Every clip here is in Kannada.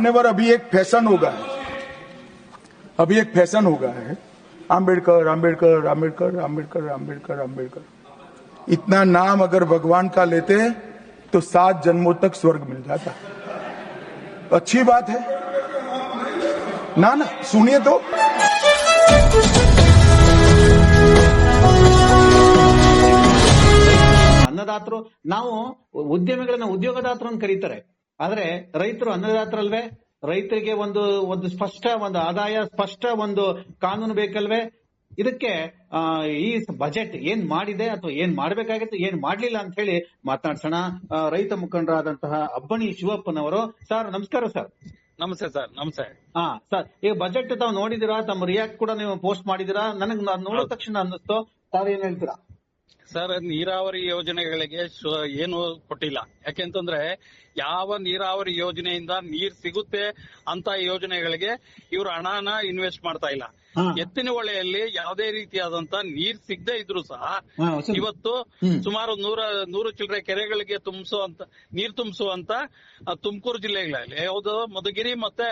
मान्यवर अभी एक फैशन हो गया है अभी एक फैशन हो गया है आम्बेडकर आम्बेडकर आम्बेडकर आम्बेडकर आम्बेडकर आम्बेडकर इतना नाम अगर भगवान का लेते हैं तो सात जन्मों तक स्वर्ग मिल जाता अच्छी बात है ना ना सुनिए तो ಅನ್ನದಾತರು ನಾವು ಉದ್ಯಮಿಗಳನ್ನ ಉದ್ಯೋಗದಾತರು ಅಂತ ಕರೀತಾರೆ ಆದ್ರೆ ರೈತರು ಅನ್ನದಾತರಲ್ವೇ ರೈತರಿಗೆ ಒಂದು ಒಂದು ಸ್ಪಷ್ಟ ಒಂದು ಆದಾಯ ಸ್ಪಷ್ಟ ಒಂದು ಕಾನೂನು ಬೇಕಲ್ವೇ? ಇದಕ್ಕೆ ಆ, ಈ ಬಜೆಟ್ ಏನ್ ಮಾಡಿದೆ ಅಥವಾ ಏನ್ ಮಾಡ್ಬೇಕಾಗಿತ್ತು ಏನ್ ಮಾಡ್ಲಿಲ್ಲ ಅಂತ ಹೇಳಿ ಮಾತನಾಡ್ಸೋಣ. ರೈತ ಮುಖಂಡರಾದಂತಹ ಅಬ್ಬಣಿ ಶಿವಪ್ಪನವರು. ಸರ್ ನಮಸ್ಕಾರ ಸರ್. ನಮಸ್ತೆ ಸರ್ ನಮಸ್ತೆ. ಹಾ ಸರ್ ಈ ಬಜೆಟ್ ತಾವು ನೋಡಿದಿರಾ ತಮ್ಮ ರಿಯಾಕ್ಟ್ ಕೂಡ ನೀವು ಪೋಸ್ಟ್ ಮಾಡಿದಿರಾ ನನಗೆ ನಾನ್ ನೋಡಿದ ತಕ್ಷಣ ಅನ್ನಿಸ್ತು. ತಾವೇನ್ ಏನ್ ಹೇಳ್ತೀರಾ? ಸರ್ ನೀರಾವರಿ ಯೋಜನೆಗಳಿಗೆ ಏನು ಕೊಟ್ಟಿಲ್ಲ. ಯಾಕೆಂತಂದ್ರೆ ಯಾವ ನೀರಾವರಿ ಯೋಜನೆಯಿಂದ ನೀರ್ ಸಿಗುತ್ತೆ ಅಂತ ಯೋಜನೆಗಳಿಗೆ ಇವರು ಹಣನ ಇನ್ವೆಸ್ಟ್ ಮಾಡ್ತಾ ಇಲ್ಲ. ಎತ್ತಿನ ಹೊಳೆಯಲ್ಲಿ ಯಾವುದೇ ರೀತಿಯಾದಂತ ನೀರ್ ಸಿಗದೆ ಇದ್ರು ಸಹ ಇವತ್ತು ಸುಮಾರು ನೂರ ನೂರು ಚಿಲ್ಲರೆ ಕೆರೆಗಳಿಗೆ ತುಂಬಿಸುವಂತ ನೀರ್ ತುಂಬಿಸುವಂತ ತುಮಕೂರು ಜಿಲ್ಲೆಗಳಲ್ಲಿ ಯಾವುದು ಮಧುಗಿರಿ ಮತ್ತೆ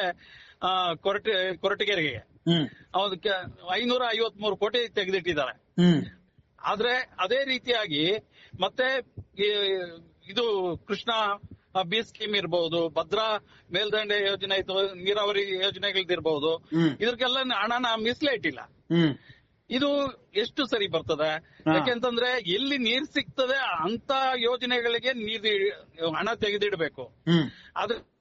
ಕೊರಟ ಕೊರಟಗೆರೆಗೆ. ಹ್ಮ್. ಅದಕ್ಕೆ ಐನೂರ ಐವತ್ ಮೂರು ಕೋಟಿ ತೆಗೆದಿಟ್ಟಿದ್ದಾರೆ. ಆದ್ರೆ ಅದೇ ರೀತಿಯಾಗಿ ಮತ್ತೆ ಇದು ಕೃಷ್ಣ ಬಿ ಸ್ಕೀಮ್ ಇರಬಹುದು ಭದ್ರಾ ಮೇಲ್ದಂಡೆ ಯೋಜನೆ ಇತ್ತು ನೀರಾವರಿ ಯೋಜನೆಗಳದಿರಬಹುದು. ಇದಕ್ಕೆಲ್ಲ ಹಣನ ಮೀಸಲೇ ಇಟ್ಟಿಲ್ಲ ಇದು ಎಷ್ಟು ಸರಿ ಬರ್ತದೆ. ಯಾಕೆಂತಂದ್ರೆ ಎಲ್ಲಿ ನೀರ್ ಸಿಗ್ತದೆ ಅಂತ ಯೋಜನೆಗಳಿಗೆ ನೀರ್ ಹಣ ತೆಗೆದಿಡಬೇಕು. ಅದ್ರ ಆದ್ರೆ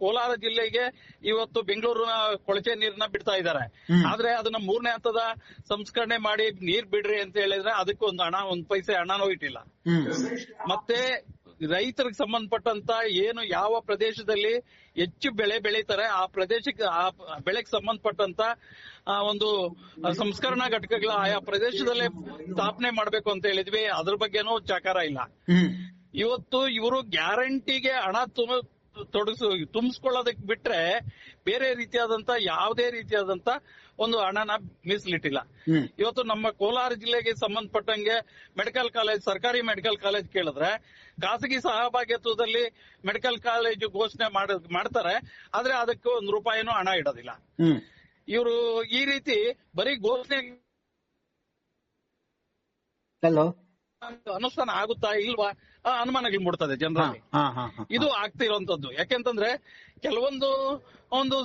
ಕೋಲಾರ ಜಿಲ್ಲೆಗೆ ಇವತ್ತು ಬೆಂಗಳೂರಿನ ಕೊಳಚೆ ನೀರನ್ನ ಬಿಡ್ತಾ ಇದ್ದಾರೆ. ಆದ್ರೆ ಅದನ್ನ ಮೂರನೇ ಹಂತದ ಸಂಸ್ಕರಣೆ ಮಾಡಿ ನೀರ್ ಬಿಡ್ರಿ ಅಂತ ಹೇಳಿದ್ರೆ ಅದಕ್ಕೆ ಒಂದು ಹಣ ಒಂದ್ ಪೈಸೆ ಹಣನೂ ಇಟ್ಟಿಲ್ಲ. ಮತ್ತೆ ರೈತರಿಗೆ ಸಂಬಂಧಪಟ್ಟಂತ ಏನು ಯಾವ ಪ್ರದೇಶದಲ್ಲಿ ಹೆಚ್ಚು ಬೆಳೆ ಬೆಳೀತಾರೆ ಆ ಪ್ರದೇಶಕ್ಕೆ ಆ ಬೆಳೆಗೆ ಸಂಬಂಧಪಟ್ಟಂತ ಒಂದು ಸಂಸ್ಕರಣಾ ಘಟಕಗಳ ಆಯಾ ಪ್ರದೇಶದಲ್ಲೇ ಸ್ಥಾಪನೆ ಮಾಡ್ಬೇಕು ಅಂತ ಹೇಳಿದ್ವಿ. ಅದ್ರ ಬಗ್ಗೆನೂ ಚಕಾರ ಇಲ್ಲ. ಇವತ್ತು ಇವರು ಗ್ಯಾರಂಟಿಗೆ ಹಣ ತುಂಬ ತೊಡಗಿಸು ತುಂಬಿಸ್ಕೊಳ್ಳೋದಕ್ಕೆ ಬಿಟ್ರೆ ಬೇರೆ ರೀತಿಯಾದಂತ ಯಾವುದೇ ರೀತಿಯಾದಂತ ಒಂದು ಹಣನ ಮೀಸಲಿಟ್ಟಿಲ್ಲ. ಇವತ್ತು ನಮ್ಮ ಕೋಲಾರ ಜಿಲ್ಲೆಗೆ ಸಂಬಂಧಪಟ್ಟಂಗೆ ಮೆಡಿಕಲ್ ಕಾಲೇಜ್ ಸರ್ಕಾರಿ ಮೆಡಿಕಲ್ ಕಾಲೇಜ್ ಕೇಳಿದ್ರೆ ಖಾಸಗಿ ಸಹಭಾಗಿತ್ವದಲ್ಲಿ ಮೆಡಿಕಲ್ ಕಾಲೇಜ್ ಘೋಷಣೆ ಮಾಡ ಮಾಡ್ತಾರೆ. ಆದ್ರೆ ಅದಕ್ಕೆ ಒಂದು ರೂಪಾಯಿನೂ ಹಣ ಇಡೋದಿಲ್ಲ. ಇವರು ಈ ರೀತಿ ಬರೀ ಘೋಷಣೆ ಅನುಷ್ಠಾನ ಆಗುತ್ತಾ ಇಲ್ವಾ? ಅನುಮಾನಗಳು ಮೂಡ್ತದೆ ಜನರಲ್ಲಿ. ಇದು ಆಗ್ತಿರೋಂಥದ್ದು ಯಾಕೆಂತಂದ್ರೆ ಕೆಲವೊಂದು ಒಂದು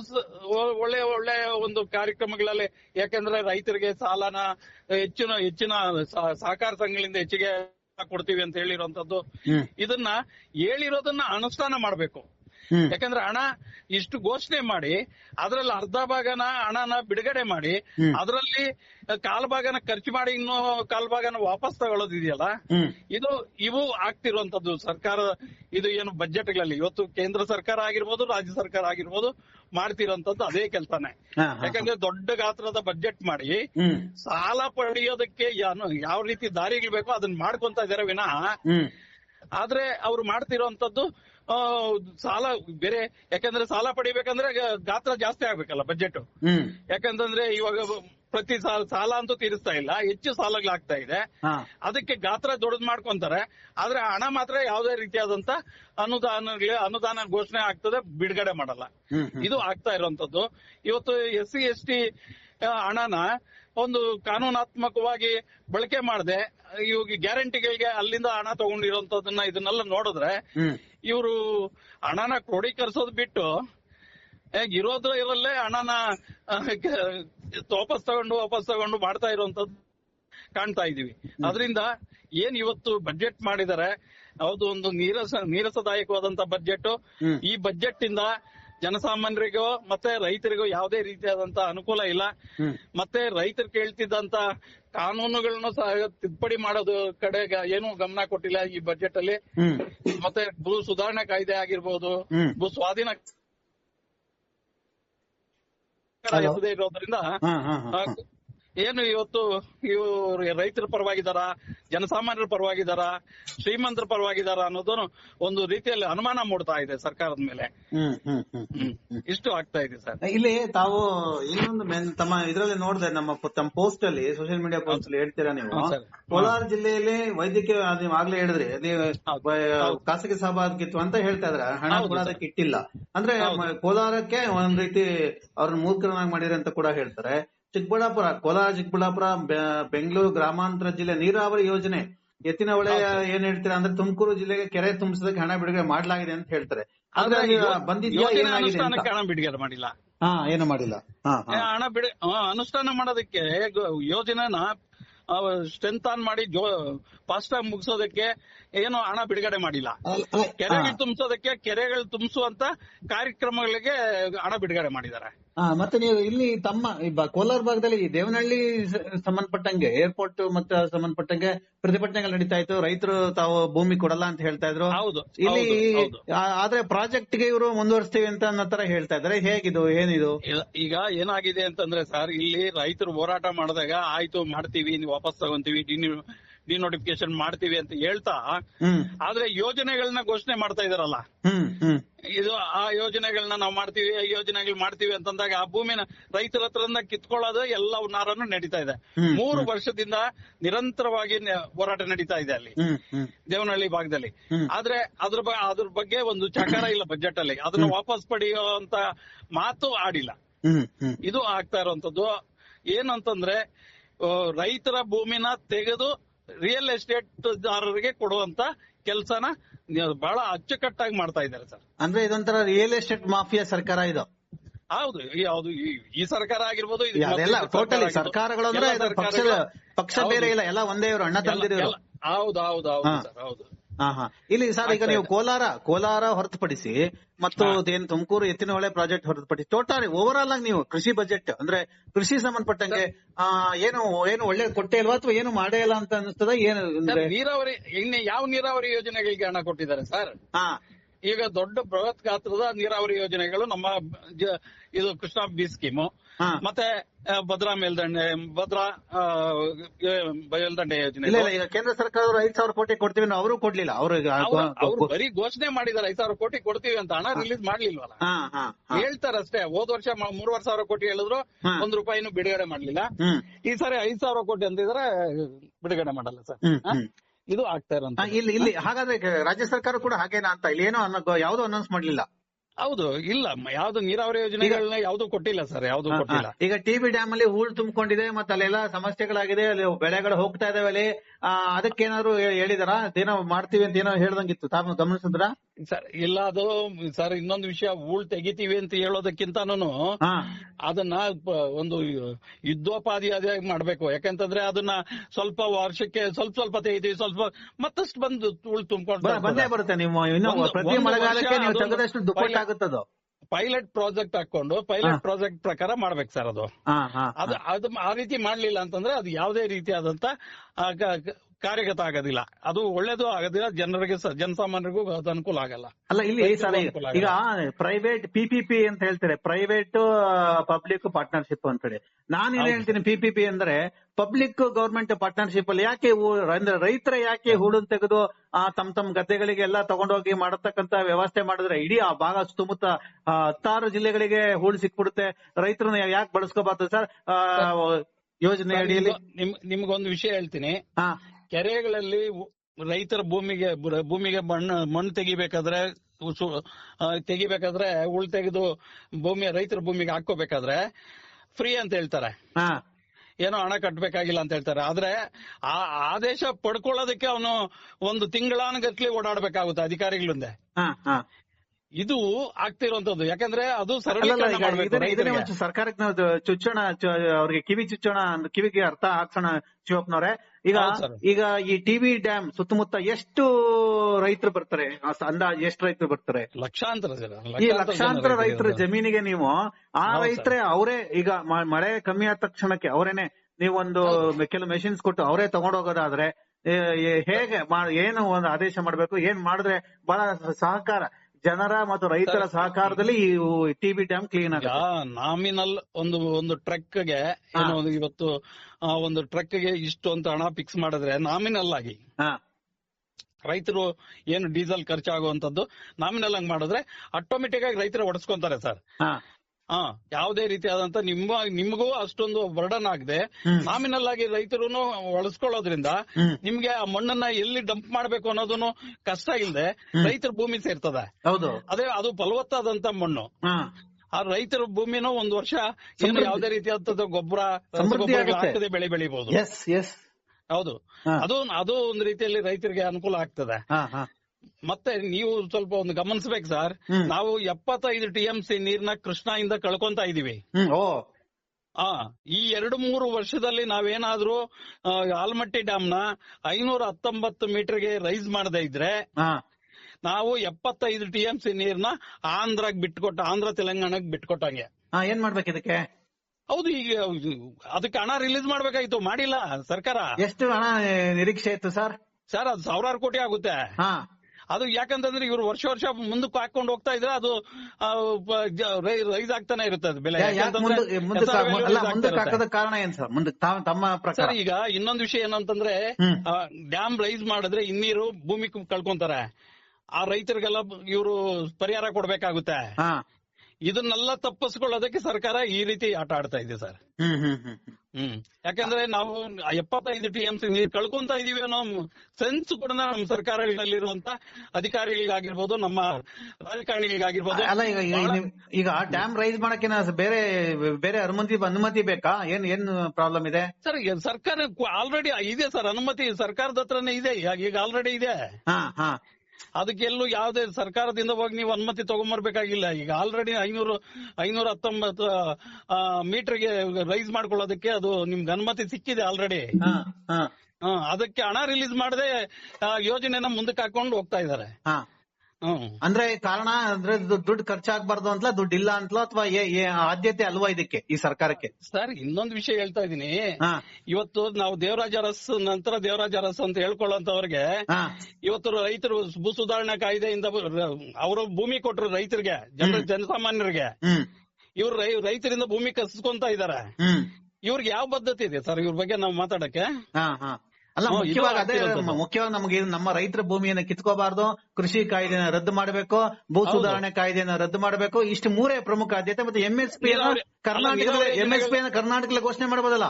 ಒಳ್ಳೆ ಒಳ್ಳೆ ಒಂದು ಕಾರ್ಯಕ್ರಮಗಳಲ್ಲಿ ಯಾಕೆಂದ್ರೆ ರೈತರಿಗೆ ಸಾಲನ ಹೆಚ್ಚಿನ ಹೆಚ್ಚಿನ ಸಹಕಾರ ಸಂಘಗಳಿಂದ ಹೆಚ್ಚಿಗೆ ಕೊಡ್ತೀವಿ ಅಂತ ಹೇಳಿರುವಂತದ್ದು. ಇದನ್ನ ಹೇಳಿರೋದನ್ನ ಅನುಷ್ಠಾನ ಮಾಡಬೇಕು. ಯಾಕಂದ್ರೆ ಹಣ ಇಷ್ಟು ಘೋಷಣೆ ಮಾಡಿ ಅದರಲ್ಲಿ ಅರ್ಧ ಭಾಗನ ಹಣನ ಬಿಡುಗಡೆ ಮಾಡಿ. ಅದರಲ್ಲಿ ಕಾಲ್ ಭಾಗನ ಖರ್ಚು ಮಾಡಿ ಇನ್ನೂ ಕಾಲ್ ಭಾಗನ ವಾಪಸ್ ತಗೊಳ್ಳೋದಿದೆಯಲ್ಲ ಇದು ಇವು ಆಗ್ತಿರುವಂತದ್ದು ಸರ್ಕಾರ ಇದು ಏನು ಬಜೆಟ್ಗಳಲ್ಲಿ ಇವತ್ತು ಕೇಂದ್ರ ಸರ್ಕಾರ ಆಗಿರ್ಬೋದು ರಾಜ್ಯ ಸರ್ಕಾರ ಆಗಿರ್ಬೋದು ಮಾಡ್ತಿರೋಂತದ್ದು ಅದೇ ಕೆಲಸನೇ. ಯಾಕಂದ್ರೆ ದೊಡ್ಡ ಗಾತ್ರದ ಬಜೆಟ್ ಮಾಡಿ ಸಾಲ ಪಡೆಯೋದಕ್ಕೆ ಯಾವ ರೀತಿ ದಾರಿಗಳು ಬೇಕೋ ಅದನ್ನ ಮಾಡ್ಕೊಂತ ಇದಾರೆ ವಿನಃ. ಆದ್ರೆ ಅವ್ರು ಮಾಡ್ತಿರೋಂಥದ್ದು ಆ, ಸಾಲ ಬೇರೆ ಯಾಕಂದ್ರೆ ಸಾಲ ಪಡಿಬೇಕಂದ್ರೆ ಗಾತ್ರ ಜಾಸ್ತಿ ಆಗ್ಬೇಕಲ್ಲ ಬಜೆಟ್ ಯಾಕಂತಂದ್ರೆ ಇವಾಗ ಪ್ರತಿ ಸಾಲ ಸಾಲ ಅಂತೂ ತೀರಿಸ್ತಾ ಇಲ್ಲ ಹೆಚ್ಚು ಸಾಲಗಳಾಗ್ತಾ ಇದೆ. ಅದಕ್ಕೆ ಗಾತ್ರ ದೊಡ್ಡದ್ ಮಾಡ್ಕೊಂತಾರೆ ಆದ್ರೆ ಹಣ ಮಾತ್ರ ಯಾವುದೇ ರೀತಿಯಾದಂತ ಅನುದಾನ ಅನುದಾನ ಘೋಷಣೆ ಆಗ್ತದೆ ಬಿಡುಗಡೆ ಮಾಡಲ್ಲ. ಇದು ಆಗ್ತಾ ಇರುವಂತದ್ದು ಇವತ್ತು ಎಸ್ ಸಿ ಎಸ್ ಟಿ ಹಣನ ಒಂದು ಕಾನೂನಾತ್ಮಕವಾಗಿ ಬಳಕೆ ಮಾಡದೆ ಇವಾಗ ಗ್ಯಾರಂಟಿಗಳಿಗೆ ಅಲ್ಲಿಂದ ಹಣ ತಗೊಂಡಿರುವಂತದನ್ನ ಇದನ್ನೆಲ್ಲ ನೋಡಿದ್ರೆ ಇವರು ಹಣನ ಕ್ರೋಢೀಕರಿಸೋದು ಬಿಟ್ಟು ಇರೋದ್ರ ಇರಲ್ಲೇ ಹಣನ ವಾಪಸ್ ತಗೊಂಡು ವಾಪಸ್ ತಗೊಂಡು ಮಾಡ್ತಾ ಇರುವಂತದ್ದು ಕಾಣ್ತಾ ಇದೀವಿ ಅದರಿಂದ ಏನ್ ಇವತ್ತು ಬಜೆಟ್ ಮಾಡಿದರೆ ಹೌದು ಒಂದು ನೀರಸ ನೀರಸದಾಯಕವಾದಂತ ಬಜೆಟ್ ಈ ಬಜೆಟ್ ಇಂದ ಜನಸಾಮಾನ್ಯರಿಗೂ ಮತ್ತೆ ರೈತರಿಗೂ ಯಾವುದೇ ರೀತಿಯಾದಂತ ಅನುಕೂಲ ಇಲ್ಲ. ಮತ್ತೆ ರೈತರು ಕೇಳ್ತಿದ್ದಂತ ಕಾನೂನುಗಳನ್ನು ಸಹ ತಿದ್ದುಪಡಿ ಮಾಡೋದು ಕಡೆಗೆ ಏನು ಗಮನ ಕೊಟ್ಟಿಲ್ಲ ಈ ಬಜೆಟ್ ಅಲ್ಲಿ. ಮತ್ತೆ ಭೂ ಸುಧಾರಣಾ ಕಾಯ್ದೆ ಆಗಿರ್ಬೋದು ಭೂ ಸ್ವಾಧೀನ ಇರೋದ್ರಿಂದ ಏನು ಇವತ್ತು ಇವರು ರೈತರ ಪರವಾಗಿದಾರ ಜನಸಾಮಾನ್ಯರ ಪರವಾಗಿದಾರ ಶ್ರೀಮಂತರ ಪರವಾಗಿದಾರ ಅನ್ನೋದನ್ನು ಒಂದು ರೀತಿಯಲ್ಲಿ ಅನುಮಾನ ಮೂಡ್ತಾ ಇದೆ ಸರ್ಕಾರದ ಮೇಲೆ. ಹ್ಮ್ ಹ್ಮ್ ಹ್ಮ್ ಹ್ಮ್. ಇಷ್ಟು ಆಗ್ತಾ ಇದೆ ಸರ್. ಇಲ್ಲಿ ತಾವು ಇನ್ನೊಂದು ತಮ್ಮ ಇದರಲ್ಲಿ ನೋಡಿದೆ ನಮ್ಮ ತಮ್ಮ ಪೋಸ್ಟ್ ಅಲ್ಲಿ ಸೋಷಿಯಲ್ ಮೀಡಿಯಾ ಪೋಸ್ಟ್ ಅಲ್ಲಿ ಹೇಳ್ತೀರಾ ನೀವು? ಕೋಲಾರ ಜಿಲ್ಲೆಯಲ್ಲಿ ವೈದ್ಯಕೀಯ ನೀವು ಆಗ್ಲೇ ಹೇಳಿದ್ರಿ ಖಾಸಗಿ ಸಹಭಾಗಿತ್ವ ಅಂತ ಹೇಳ್ತಾ ಇದ್ರ ಹಣ ಕೂಡ ಅದಕ್ಕೆ ಇಟ್ಟಿಲ್ಲ. ಅಂದ್ರೆ ಕೋಲಾರಕ್ಕೆ ಒಂದ್ ರೀತಿ ಅವ್ರನ್ನ ಮೂರ್ಖರನ್ನಾಗಿ ಅಂತ ಕೂಡ ಹೇಳ್ತಾರೆ. ಚಿಕ್ಕಬಳ್ಳಾಪುರ ಕೋಲಾರ ಚಿಕ್ಕಬಳ್ಳಾಪುರ ಬೆಂಗಳೂರು ಗ್ರಾಮಾಂತರ ಜಿಲ್ಲೆ ನೀರಾವರಿ ಯೋಜನೆ ಎತ್ತಿನ ಹೊಳೆ ಏನ್ ಹೇಳ್ತೀರಾ ಅಂದ್ರೆ ತುಮಕೂರು ಜಿಲ್ಲೆಗೆ ಕೆರೆ ತುಂಬಿಸೋದಕ್ಕೆ ಹಣ ಬಿಡುಗಡೆ ಮಾಡಲಾಗಿದೆ ಅಂತ ಹೇಳ್ತಾರೆ. ಹಣ ಬಿಡುಗಡೆ ಮಾಡಿಲ್ಲ. ಏನು ಮಾಡಿಲ್ಲ. ಹಣ ಬಿಡ ಅನುಷ್ಠಾನ ಮಾಡೋದಕ್ಕೆ ಯೋಜನೆನ ಸ್ಟ್ರೆಂತ್ ಆನ್ ಮಾಡಿ ಫಾಸ್ಟ್ ಆಗಿ ಮುಗಿಸೋದಕ್ಕೆ ಏನು ಹಣ ಬಿಡುಗಡೆ ಮಾಡಿಲ್ಲ. ಕೆರೆಗಳು. ತುಂಬಿಸೋದಕ್ಕೆ ಕೆರೆಗಳು ತುಂಬಿಸುವಂತ ಕಾರ್ಯಕ್ರಮಗಳಿಗೆ ಹಣ ಬಿಡುಗಡೆ ಮಾಡಿದ್ದಾರೆ. ಮತ್ತೆ ನೀವು ಇಲ್ಲಿ ತಮ್ಮ ಕೋಲಾರ ಭಾಗದಲ್ಲಿ ದೇವನಹಳ್ಳಿ ಸಂಬಂಧಪಟ್ಟಂಗೆ ಏರ್ಪೋರ್ಟ್ ಮತ್ತೆ ಸಂಬಂಧಪಟ್ಟಂಗೆ ಪ್ರತಿಭಟನೆಗಳು ನಡೀತಾ ಇತ್ತು. ರೈತರು ತಾವು ಭೂಮಿ ಕೊಡಲ್ಲ ಅಂತ ಹೇಳ್ತಾ ಇದ್ರು. ಹೌದು ಇಲ್ಲಿ ಆದ್ರೆ ಪ್ರಾಜೆಕ್ಟ್ಗೆ ಇವರು ಮುಂದುವರಿಸ್ತೀವಿ ಅಂತ ಅನ್ನೋ ತರ ಹೇಳ್ತಾ ಇದಾರೆ ಹೇಗಿದು ಏನಿದು? ಈಗ ಏನಾಗಿದೆ ಅಂತಂದ್ರೆ ಸರ್ ಇಲ್ಲಿ ರೈತರು ಹೋರಾಟ ಮಾಡಿದಾಗ ಆಯ್ತು ಮಾಡ್ತೀವಿ ನೀವು ವಾಪಸ್ ತಗೊಂತೀವಿ ಡಿನೋಟಿಫಿಕೇಶನ್ ಮಾಡ್ತೀವಿ ಅಂತ ಹೇಳ್ತಾ ಆದ್ರೆ ಯೋಜನೆಗಳನ್ನ ಘೋಷಣೆ ಮಾಡ್ತಾ ಇದಾರಲ್ಲ. ಇದು ಆ ಯೋಜನೆಗಳನ್ನ ನಾವು ಮಾಡ್ತೀವಿ ಆ ಯೋಜನೆಗಳು ಮಾಡ್ತೀವಿ ಅಂತಂದಾಗ ಆ ಭೂಮಿನ ರೈತರ ಹತ್ರದಿಂದ ಕಿತ್ಕೊಳ್ಳೋದು ಎಲ್ಲ ನಾರನ್ನು ನಡೀತಾ ಇದೆ. ಮೂರು ವರ್ಷದಿಂದ ನಿರಂತರವಾಗಿ ಹೋರಾಟ ನಡೀತಾ ಇದೆ ಅಲ್ಲಿ. ದೇವನಹಳ್ಳಿ ಭಾಗದಲ್ಲಿ. ಆದ್ರೆ ಅದ್ರ ಅದ್ರ ಬಗ್ಗೆ ಒಂದು ಚಕಾರ ಇಲ್ಲ ಬಜೆಟ್ ಅಲ್ಲಿ. ಅದನ್ನ ವಾಪಸ್ ಪಡೆಯುವಂತ ಮಾತು ಆಡಿಲ್ಲ. ಇದು ಆಗ್ತಾ ಇರುವಂತದ್ದು. ಏನಂತಂದ್ರೆ ರೈತರ ಭೂಮಿನ ತೆಗೆದು ರಿಯಲ್ ಎಸ್ಟೇಟ್ ದಾರರಿಗೆ ಕೊಡುವಂತ ಕೆಲಸನ ಬಹಳ ಅಚ್ಚುಕಟ್ಟಾಗಿ ಮಾಡ್ತಾ ಇದ್ದಾರೆ ಸರ್. ಅಂದ್ರೆ ಇದೊಂಥರ ರಿಯಲ್ ಎಸ್ಟೇಟ್ ಮಾಫಿಯಾ ಸರ್ಕಾರ ಇದು. ಹೌದು ಈ ಯಾವ್ದು ಈ- ಸರ್ಕಾರ ಆಗಿರ್ಬೋದು ಟೋಟಲಿ ಸರ್ಕಾರಗಳು ಅಂದ್ರೆ ಪಕ್ಷ ಬೇರೆ ಇಲ್ಲ ಎಲ್ಲ ಒಂದೇ ಇವರು ಅಣ್ಣ ತಂದಿರೋ ಹೌದು ಹೌದು ಹೌದು ಸರ್ ಹೌದು. ಇಲ್ಲಿ ಸರ್ ಈಗ ನೀವು ಕೋಲಾರ ಕೋಲಾರ ಹೊರತುಪಡಿಸಿ ಮತ್ತು ಏನು ತುಮಕೂರು ಎತ್ತಿನ ಹೊಳೆ ಪ್ರಾಜೆಕ್ಟ್ ಹೊರತುಪಡಿಸಿ ಟೋಟಲ್ ಓವರ್ ಆಲ್ ಆಗಿ ನೀವು ಕೃಷಿ ಬಜೆಟ್ ಅಂದ್ರೆ ಕೃಷಿ ಸಂಬಂಧಪಟ್ಟಂಗೆ ಆ, ಏನು ಏನು ಒಳ್ಳೆ ಕೊಟ್ಟೆ ಇಲ್ವಾ ಅಥವಾ ಏನು ಮಾಡೇ ಇಲ್ಲ ಅಂತ ಅನಿಸ್ತದ ಏನು ಸರ್, ನೀರಾವರಿ ಇನ್ನು ಯಾವ ನೀರಾವರಿ ಯೋಜನೆಗಳಿಗೆ ಹಣ ಕೊಟ್ಟಿದ್ದಾರೆ ಸರ್? ಹಾ. ಈಗ ದೊಡ್ಡ ಬೃಹತ್ ಗಾತ್ರದ ನೀರಾವರಿ ಯೋಜನೆಗಳು ನಮ್ಮ ಜ- ಇದು ಕೃಷ್ಣಾ ಬಿ ಸ್ಕೀಮು. ಮತ್ತೆ ಭದ್ರಾ ಮೇಲ್ದಂಡೆ ಭದ್ರಾ ಮೇಲ್ದಂಡೆ ಯೋಜನೆ. ಇಲ್ಲ ಇಲ್ಲ ಈಗ ಕೇಂದ್ರ ಸರ್ಕಾರ ಐದ್ ಸಾವಿರ ಕೋಟಿ ಕೊಡ್ತೀವಿ ನಾವು ಅವರು ಕೊಡ್ಲಿಲ್ಲ. ಅವರು ಅವರು ಬರೀ ಘೋಷಣೆ ಮಾಡಿದಾರೆ ಐದ್ ಸಾವಿರ ಕೋಟಿ ಕೊಡ್ತೀವಿ ಅಂತ ಹಣ ರಿಲೀಸ್ ಮಾಡ್ಲಿಲ್ವಲ್ಲ? ಹಾ ಹಾ ಹಾ. ಹೇಳ್ತಾರಷ್ಟೇ ಹೋದ್ ವರ್ಷ ಮ- ಮೂರುವರೆ ಸಾವಿರ ಕೋಟಿ ಹೇಳಿದ್ರು ಹಾ. ಒಂದ್ ರೂಪಾಯಿನೂ ಬಿಡುಗಡೆ ಮಾಡ್ಲಿಲ್ಲ. ಹ್ಮ್. ಈ ಸಾರಿ ಐದ್ ಸಾವಿರ ಕೋಟಿ ಅಂತಿದ್ರೆ ಬಿಡುಗಡೆ ಮಾಡಲ್ಲ ಸರ್. ಹ್ಮ್, ಹಾ? ಹ್ಮ್. ಇದು ಆಗ್ತಾ ಇರೋ ಇಲ್ಲಿ ಇಲ್ಲಿ ಹಾಗಾದ್ರೆ ರಾಜ್ಯ ಸರ್ಕಾರ ಕೂಡ ಹಾಗೇನಾ ಅಂತ ಇಲ್ಲಿ ಏನೋ ಅನ್ನೋ ಯಾವ್ದು ಅನೌನ್ಸ್ ಮಾಡ್ಲಿಲ್ಲ. ಹೌದು ಇಲ್ಲ ಯಾವ್ದು ನೀರಾವರಿ ಯೋಜನೆಗಳನ್ನ ಯಾವ್ದು ಕೊಟ್ಟಿಲ್ಲ ಸರ್ ಯಾವ್ದು ಕೊಟ್ಟಿಲ್ಲ. ಈಗ ಟಿ ಬಿ ಡ್ಯಾಮ್ ಅಲ್ಲಿ ಹೂಳ್ ತುಂಬಿಕೊಂಡಿದೆ ಮತ್ತೆ ಅಲ್ಲೆಲ್ಲ ಸಮಸ್ಯೆಗಳಾಗಿದೆ ಅಲ್ಲಿ ಬೆಳೆಗಳು ಹೋಗ್ತಾ ಇದಾವೆ ಅಲ್ಲಿ. ಆ, ಅದಕ್ಕೇನಾದ್ರು ಹೇಳಿದಾರ? ಏನೋ ಅದೇನೋ ಮಾಡ್ತೀವಿ ಅಂತ ಏನೋ ಹೇಳ್ದಂಗಿತ್ತು. ತಾವು ಗಮನಿಸಿದ್ರ? ಸರ್ ಇಲ್ಲ ಅದು ಸರ್ ಇನ್ನೊಂದು ವಿಷಯ ಹೂಳ್ ತೆಗಿತೀವಿ ಅಂತ ಹೇಳೋದಕ್ಕಿಂತಾನು ಅದನ್ನ ಒಂದು ಯುದ್ಧೋಪಾದಿ ಯುದ್ಧೋಪಾದಿಯಾಗಿ ಮಾಡ್ಬೇಕು. ಯಾಕಂತಂದ್ರೆ ಅದನ್ನ ಸ್ವಲ್ಪ ವರ್ಷಕ್ಕೆ ಸ್ವಲ್ಪ ಸ್ವಲ್ಪ ತೆಗಿತೀವಿ ಸ್ವಲ್ಪ ಮತ್ತಷ್ಟು ಬಂದು ಹೂಳ್ ತುಂಬಿಕೊಂಡು ಬ- ಬಂದೇ ಬರುತ್ತೆ ನೀವು ಪ್ರತಿ ಮಳೆಗಾಲಕ್ಕೆ ನೀವು ಅದೊಂದು ತೆಗೆದಷ್ಟು ದುಪ್ಪಟ್ಟು ಪೈಲ- ಆಗುತ್ತದು ಪೈಲಟ್ ಪ್ರಾಜೆಕ್ಟ್ ಹಾಕೊಂಡು ಪೈಲಟ್ ಪ್ರಾಜೆಕ್ಟ್ ಪ್ರಕಾರ ಮಾಡ್ಬೇಕು ಸರ್ ಅದು. ಅದು ಆ ರೀತಿ ಮಾಡ್ಲಿಲ್ಲ ಅಂತಂದ್ರೆ ಅದು ಯಾವುದೇ ರೀತಿಯಾದಂತ ಕಾರ್ಯಗತ ಆಗೋದಿಲ್ಲ. ಅದು ಒಳ್ಳೇದು ಆಗೋದಿಲ್ಲ ಜನರಿಗೆ ಜನಸಾಮಾನ್ಯರಿಗೂ ಅದು ಅನುಕೂಲ ಆಗಲ್ಲ. ಅಲ್ಲ ಇಲ್ಲಿ ಸರ್ ಈಗ ಪ್ರೈವೇಟ್ ಪಿಪಿಪಿ ಅಂತ ಹೇಳ್ತಾರೆ ಪ್ರೈವೇಟ್ ಪಬ್ಲಿಕ್ ಪಾರ್ಟ್ನರ್ಶಿಪ್ ಅಂತ ಹೇಳಿ ನಾನು ಏನ್ ಹೇಳ್ತೀನಿ ಪಿಪಿಪಿ ಅಂದ್ರೆ ಪಬ್ಲಿಕ್ ಗವರ್ಮೆಂಟ್ ಪಾರ್ಟ್ನರ್ಶಿಪ್ ಅಲ್ಲಿ ಯಾಕೆ ಅಂದ್ರೆ ರೈತರ ಯಾಕೆ ಹೂಡನ್ ತೆಗೆದು ಆ ತಮ್ ತಮ್ ಗದ್ದೆಗಳಿಗೆಲ್ಲ ತಗೊಂಡೋಗಿ ಮಾಡತಕ್ಕಂತ ವ್ಯವಸ್ಥೆ ಮಾಡಿದ್ರೆ ಇಡೀ ಆ ಭಾಗ ಸುತ್ತಮುತ್ತ ಹತ್ತಾರು ಜಿಲ್ಲೆಗಳಿಗೆ ಹೂಳು ಸಿಕ್ಬಿಡುತ್ತೆ. ರೈತರನ್ನ ಯಾಕೆ ಬಳಸ್ಕೋಬಾರ್ದು ಸರ್? ಯೋಜನೆ ಅಡಿಯಲ್ಲಿ? ನಿಮ್ ನಿಮ್ಗೊಂದು ವಿಷಯ ಹೇಳ್ತೀನಿ. ಹಾ. ಕೆರೆಗಳಲ್ಲಿ ರೈತರ ಭೂಮಿಗೆ ಭೂಮಿಗೆ ಮಣ್ಣು ಮಣ್ಣು ತೆಗಿಬೇಕಾದ್ರೆ ತೆಗಿಬೇಕಾದ್ರೆ ಉಳ್ ತೆಗೆದು ಭೂಮಿ ರೈತರ ಭೂಮಿಗೆ ಹಾಕೋಬೇಕಾದ್ರೆ ಫ್ರೀ ಅಂತ ಹೇಳ್ತಾರೆ. ಹಾ. ಏನೋ ಹಣ ಕಟ್ಟಬೇಕಾಗಿಲ್ಲ ಅಂತ ಹೇಳ್ತಾರೆ. ಆದ್ರೆ ಆ ಆದೇಶ ಪಡ್ಕೊಳ್ಳೋದಕ್ಕೆ ಅವನು ಒಂದು ತಿಂಗಳಾನಗಟ್ಲಿ ಓಡಾಡ್ಬೇಕಾಗುತ್ತೆ ಅಧಿಕಾರಿಗಳಿಂದ. ಇದು ಆಗ್ತಿರುವಂತದ್ದು ಯಾಕಂದ್ರೆ ಅದು ಸರ್ಕಾರಕ್ಕೆ ಚುಚ್ಚೋಣ ಅವ್ರಿಗೆ ಕಿವಿ ಚುಚ್ಚೋಣ ಕಿವಿಗೆ ಅರ್ಥ ಹಾಕ್ಸೋಣ ಶಿವಪ್ಪನವ್ರೆ. ಈಗ ಈಗ ಈ ಟಿವಿ ಡ್ಯಾಮ್ ಸುತ್ತಮುತ್ತ ಎಷ್ಟು ರೈತರು ಬರ್ತಾರೆ? ಅಂದಾಜ್ ಎಷ್ಟು ರೈತರು ಬರ್ತಾರೆ? ಲಕ್ಷಾಂತರ ಈ ಲಕ್ಷಾಂತರ ರೈತರ ಜಮೀನಿಗೆ ನೀವು ಆ ರೈತರೇ ಅವರೇ ಈಗ ಮಳೆ ಕಮ್ಮಿ ಆದ ತಕ್ಷಣಕ್ಕೆ ಅವರೇನೆ ನೀವೊಂದು ಕೆಲವು ಮೆಷಿನ್ಸ್ ಕೊಟ್ಟು ಅವರೇ ತಗೊಂಡೋಗೋದಾದ್ರೆ ಹೇಗೆ ಏನು ಒಂದು ಆದೇಶ ಮಾಡ್ಬೇಕು ಏನ್ ಮಾಡಿದ್ರೆ ಬಹಳ ಸಹಕಾರ? ಜನರ ಮತ್ತು ರೈತರ ಸಹಕಾರದಲ್ಲಿ ಈ ಟಿ ಬಿ ಡ್ಯಾಮ್ ಕ್ಲೀನ್ ಆಗ ಆಗುತ್ತೆ. ನಾಮಿನಲ್ ಒಂದು ಒಂದು ಟ್ರಕ್ಗೆ ಏನೋ ಒಂದು ಇವತ್ತು ಒಂದು ಟ್ರಕ್ಗೆ ಇಷ್ಟು ಅಂತ ಹಣ ಫಿಕ್ಸ್ ಮಾಡಿದ್ರೆ ನಾಮಿನಲ್ ಆಗಿ ರೈತರು ಏನು ಡೀಸೆಲ್ ಖರ್ಚಾಗುವಂತದ್ದು ನಾಮಿನಲ್ ಆಗಿ ಮಾಡಿದ್ರೆ ಆಟೋಮೆಟಿಕ್ ಆಗಿ ರೈತರು ಹೊಡೆಸ್ಕೊಂತಾರೆ ಸರ್. ಹಾ ಯಾವುದೇ ರೀತಿಯಾದಂತ ನಿಮ್ಮ ನಿಮಗೂ ಅಷ್ಟೊಂದು ಬರ್ಡನ್ ಆಗದೆ. ನಾಮಿನಲ್ ಆಗಿ ರೈತರು ಒಳಸ್ಕೊಳ್ಳೋದ್ರಿಂದ ನಿಮ್ಗೆ ಆ ಮಣ್ಣನ್ನ ಎಲ್ಲಿ ಡಂಪ್ ಮಾಡ್ಬೇಕು ಅನ್ನೋದನ್ನು ಕಷ್ಟ ಇಲ್ಲದೆ ರೈತರ ಭೂಮಿ ಸೇರ್ತದೆ. ಹೌದು. ಅದೇ ಅದು ಫಲವತ್ತಾದಂತ ಮಣ್ಣು. ಆ ರೈತರ ಭೂಮಿನೂ ಒಂದ್ ವರ್ಷ ಏನು ಯಾವ್ದೇ ರೀತಿಯಾದ ಗೊಬ್ಬರ. ಹಾಕದೆ ಬೆಳೆ ಬೆಳಿಬಹುದು ಹೌದು. ಅದು ಅದು ಒಂದ್ ರೀತಿಯಲ್ಲಿ ರೈತರಿಗೆ ಅನುಕೂಲ ಆಗ್ತದೆ. ಮತ್ತೆ ನೀವು ಸ್ವಲ್ಪ ಒಂದು ಗಮನಿಸಬೇಕು ಸರ್. ನಾವು ಎಪ್ಪತ್ತೈದು ಟಿ ಎಂ ಸಿ ನೀರ್ನ ಕೃಷ್ಣಾಯಿಂದ ಕಳ್ಕೊಂತ ಇದೀವಿ. ಆ ಈ ಎರಡು ಮೂರು ವರ್ಷದಲ್ಲಿ ನಾವೇನಾದ್ರೂ ಆಲ್ಮಟ್ಟಿ ಡ್ಯಾಮ್ನ ಐನೂರ ಹತ್ತೊಂಬತ್ತು ಮೀಟರ್ಗೆ ರೈಸ್ ಮಾಡದೇ ಇದ್ರೆ ನಾವು ಎಪ್ಪತ್ತೈದು ಟಿ ಎಂ ಸಿ ನೀರ್ನ ಆಂಧ್ರಗ್ ಬಿಟ್ಕೊಟ್ಟ ಆಂಧ್ರ ತೆಲಂಗಾಣಕ್ ಬಿಟ್ಕೊಟ್ಟಂಗೆ. ಏನ್ ಮಾಡ್ಬೇಕು ಇದಕ್ಕೆ? ಹೌದು ಈಗ ಅದಕ್ಕೆ ಹಣ ರಿಲೀಸ್ ಮಾಡ್ಬೇಕಾಯ್ತು ಮಾಡಿಲ್ಲ ಸರ್ಕಾರ. ಎಷ್ಟು ಹಣ ನಿರೀಕ್ಷೆ ಇತ್ತು ಸರ್? ಸರ್ ಅದು ಸಾವಿರಾರು ಕೋಟಿ ಆಗುತ್ತೆ. ಹಾ. ಅದು ಯಾಕಂತಂದ್ರೆ ಇವ್ರು ವರ್ಷ ವರ್ಷ ಮುಂದಕ್ಕೆ ಹಾಕೊಂಡು ಹೋಗ್ತಾ ಇದ್ರೆ ಅದು ರೈಸ್ ಆಗ್ತಾನೆ ಇರುತ್ತೆ ಅದು ಬೆಲೆ. ಕಾರಣ ಏನ್ ಸರ್? ತಮ್ಮ ಪ್ರಕಾರ. ಈಗ ಇನ್ನೊಂದು ವಿಷಯ ಏನಂತಂದ್ರೆ. ಡ್ಯಾಮ್ ರೈಸ್ ಮಾಡಿದ್ರೆ ಇನ್ನೀರು ಭೂಮಿ ಕಳ್ಕೊಂತಾರೆ. ಆ ರೈತರಿಗೆಲ್ಲ ಇವರು ಪರಿಹಾರ ಕೊಡ್ಬೇಕಾಗುತ್ತೆ. ಇದನ್ನೆಲ್ಲ ತಪ್ಪಿಸ್ಕೊಳ್ಳೋದಕ್ಕೆ ಸರ್ಕಾರ ಈ ರೀತಿ ಆಟ ಆಡ್ತಾ ಇದೆ ಸರ್. ಹ್ಮ್ ಯಾಕಂದ್ರೆ ನಾವು ಎಪ್ಪತ್ತೈದು ಟಿ ಎಂ ಸಿ ನೀರು ಕಳ್ಕೊಂತ ಇದೀವಿ ಅನ್ನೋ ಸೆನ್ಸ್ ಕೂಡ ನಮ್ಮ ಸರ್ಕಾರಗಳಲ್ಲಿರುವಂತ ಅಧಿಕಾರಿಗಳಿಗಾಗಿರ್ಬೋದು ನಮ್ಮ ರಾಜಕಾರಣಿಗಳಿಗಾಗಿರ್ಬೋದು. ಅಲ್ಲ ಈಗ ಈಗ ಆ ಡ್ಯಾಮ್ ರೈಸ್ ಮಾಡಕ್ಕೆ ಬೇರೆ ಬೇರೆ ಅನುಮತಿ ಅನುಮತಿ ಬೇಕಾ? ಏನ್ ಏನ್ ಪ್ರಾಬ್ಲಮ್ ಇದೆ? ಸರ್ ಸರ್ಕಾರ ಆಲ್ರೆಡಿ ಇದೆ ಸರ್ ಅನುಮತಿ ಸರ್ಕಾರದ ಹತ್ರನೇ ಇದೆ ಈಗ- ಈಗ ಆಲ್ರೆಡಿ ಇದೆ. ಹಾ ಹಾ. ಅದಕ್ಕೆಲ್ಲೂ ಯಾವ್ದೇ ಸರ್ಕಾರದಿಂದ ಹೋಗಿ ನೀವು ಅನುಮತಿ ತಗೊಂಬರ್ಬೇಕಾಗಿಲ್ಲ. ಈಗ ಆಲ್ರೆಡಿ ಐನೂರು ಐನೂರ ಹತ್ತೊಂಬತ್ತು ಮೀಟರ್ಗೆ ರೈಸ್ ಮಾಡ್ಕೊಳ್ಳೋದಕ್ಕೆ ಅದು ನಿಮ್ಗೆ ಅನುಮತಿ ಸಿಕ್ಕಿದೆ ಆಲ್ರೆಡಿ ಹಾ ಹಾ. ಅದಕ್ಕೆ ಹಣ ರಿಲೀಸ್ ಮಾಡದೆ ಯೋಜನೆನ ಮುಂದಕ್ಕೆ ಹಾಕೊಂಡು ಹೋಗ್ತಾ ಇದ್ದಾರೆ. ಹ್ಮ್ ಅಂದ್ರೆ ಕಾರಣ ಅಂದ್ರೆ ದುಡ್ಡು ಖರ್ಚಾಗಬಾರ್ದು ಅಂತಲಾ ದುಡ್ಡು ಇಲ್ಲ ಅಂತಲೋ ಅಥವಾ ಆದ್ಯತೆ ಅಲ್ವಾ ಇದಕ್ಕೆ ಈ ಸರ್ಕಾರಕ್ಕೆ? ಸರ್ ಇನ್ನೊಂದು ವಿಷಯ ಹೇಳ್ತಾ ಇದೀನಿ ಇವತ್ತು ನಾವು ದೇವರಾಜ ಅರಸ್ ನಂತರ ದೇವರಾಜ ಅರಸ್ ಅಂತ ಹೇಳ್ಕೊಳ್ಳೋಂತವ್ರಿಗೆ ಇವತ್ತು ರೈತರು ಭೂ ಸುಧಾರಣಾ ಕಾಯ್ದೆಯಿಂದ ಅವರು ಭೂಮಿ ಕೊಟ್ಟರು ರೈತರಿಗೆ ಜನ ಜನಸಾಮಾನ್ಯರಿಗೆ. ಇವ್ರು ರೈತರಿಂದ ಭೂಮಿ ಕಸ್ಕೊಂತ ಇದಾರೆ. ಇವ್ರಿಗೆ ಯಾವ ಪದ್ಧತಿ ಇದೆ ಸರ್ ಇವ್ರ ಬಗ್ಗೆ ನಾವು ಮಾತಾಡಕ್ಕೆ? ಅಲ್ಲ ಮುಖ್ಯವಾಗಿ ಅದೇ. ಮುಖ್ಯವಾಗಿ ನಮಗೆ ನಮ್ಮ ರೈತರ ಭೂಮಿಯನ್ನ ಕಿತ್ಕೋಬಾರ್ದು ಕೃಷಿ ಕಾಯ್ದೆನ ರದ್ದು ಮಾಡಬೇಕು ಭೂ ಸುಧಾರಣೆ ಕಾಯ್ದೆಯನ್ನ ರದ್ದು ಮಾಡಬೇಕು ಇಷ್ಟು ಮೂರೇ ಪ್ರಮುಖ ಆದ್ಯತೆ ಮತ್ತೆ ಎಂಎಸ್ಪಿ ಕರ್ನಾಟಕದ ನೀರಾವರಿ ಎಂ ಎಸ್ ಪಿ ಅನ್ನ ಕರ್ನಾಟಕದಲ್ಲಿ ಘೋಷಣೆ ಮಾಡಬಹುದಲ್ಲ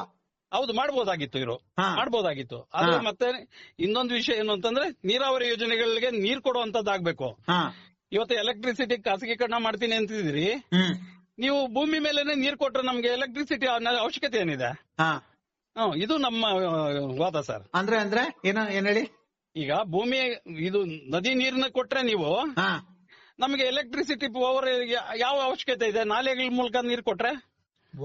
ಹೌದು ಮಾಡಬಹುದಾಗಿತ್ತು ಇವರು. ಮಾಡಬಹುದಾಗಿತ್ತು ಆದ್ರೆ. ಮತ್ತೆ ಇನ್ನೊಂದು ವಿಷಯ ಏನು ಅಂತಂದ್ರೆ ನೀರಾವರಿ ಯೋಜನೆಗಳಿಗೆ ನೀರ್ ಕೊಡುವಂತದ್ದಾಗ್ಬೇಕು ಇವತ್ತು ಎಲೆಕ್ಟ್ರಿಸಿಟಿ ಖಾಸಗೀಕರಣ ಮಾಡ್ತೀನಿ ಅಂತಿದ್ರಿ ನೀವು ಭೂಮಿ ಮೇಲೆನೆ ನೀರ್ ಕೊಟ್ರೆ ನಮ್ಗೆ ಎಲೆಕ್ಟ್ರಿಸಿಟಿ ಅವಶ್ಯಕತೆ ಏನಿದೆ? ಹ್ಮ್ ಇದು ನಮ್ಮ ವಾದ ಸರ್. ಅಂದ್ರೆ ಅಂದ್ರೆ ಏನ ಏನ್ ಹೇಳಿ? ಈಗ ಭೂಮಿ ಇದು ನದಿ ನೀರ್ನ ಕೊಟ್ರೆ ನೀವು ಹಾ. ನಮಗೆ ಎಲೆಕ್ಟ್ರಿಸಿಟಿ ಪವರ್ ಯಾವ ಅವಶ್ಯಕತೆ ಇದೆ? ನಾಲೆಗಳ ಮೂಲಕ ನೀರ್ ಕೊಟ್ರೆ?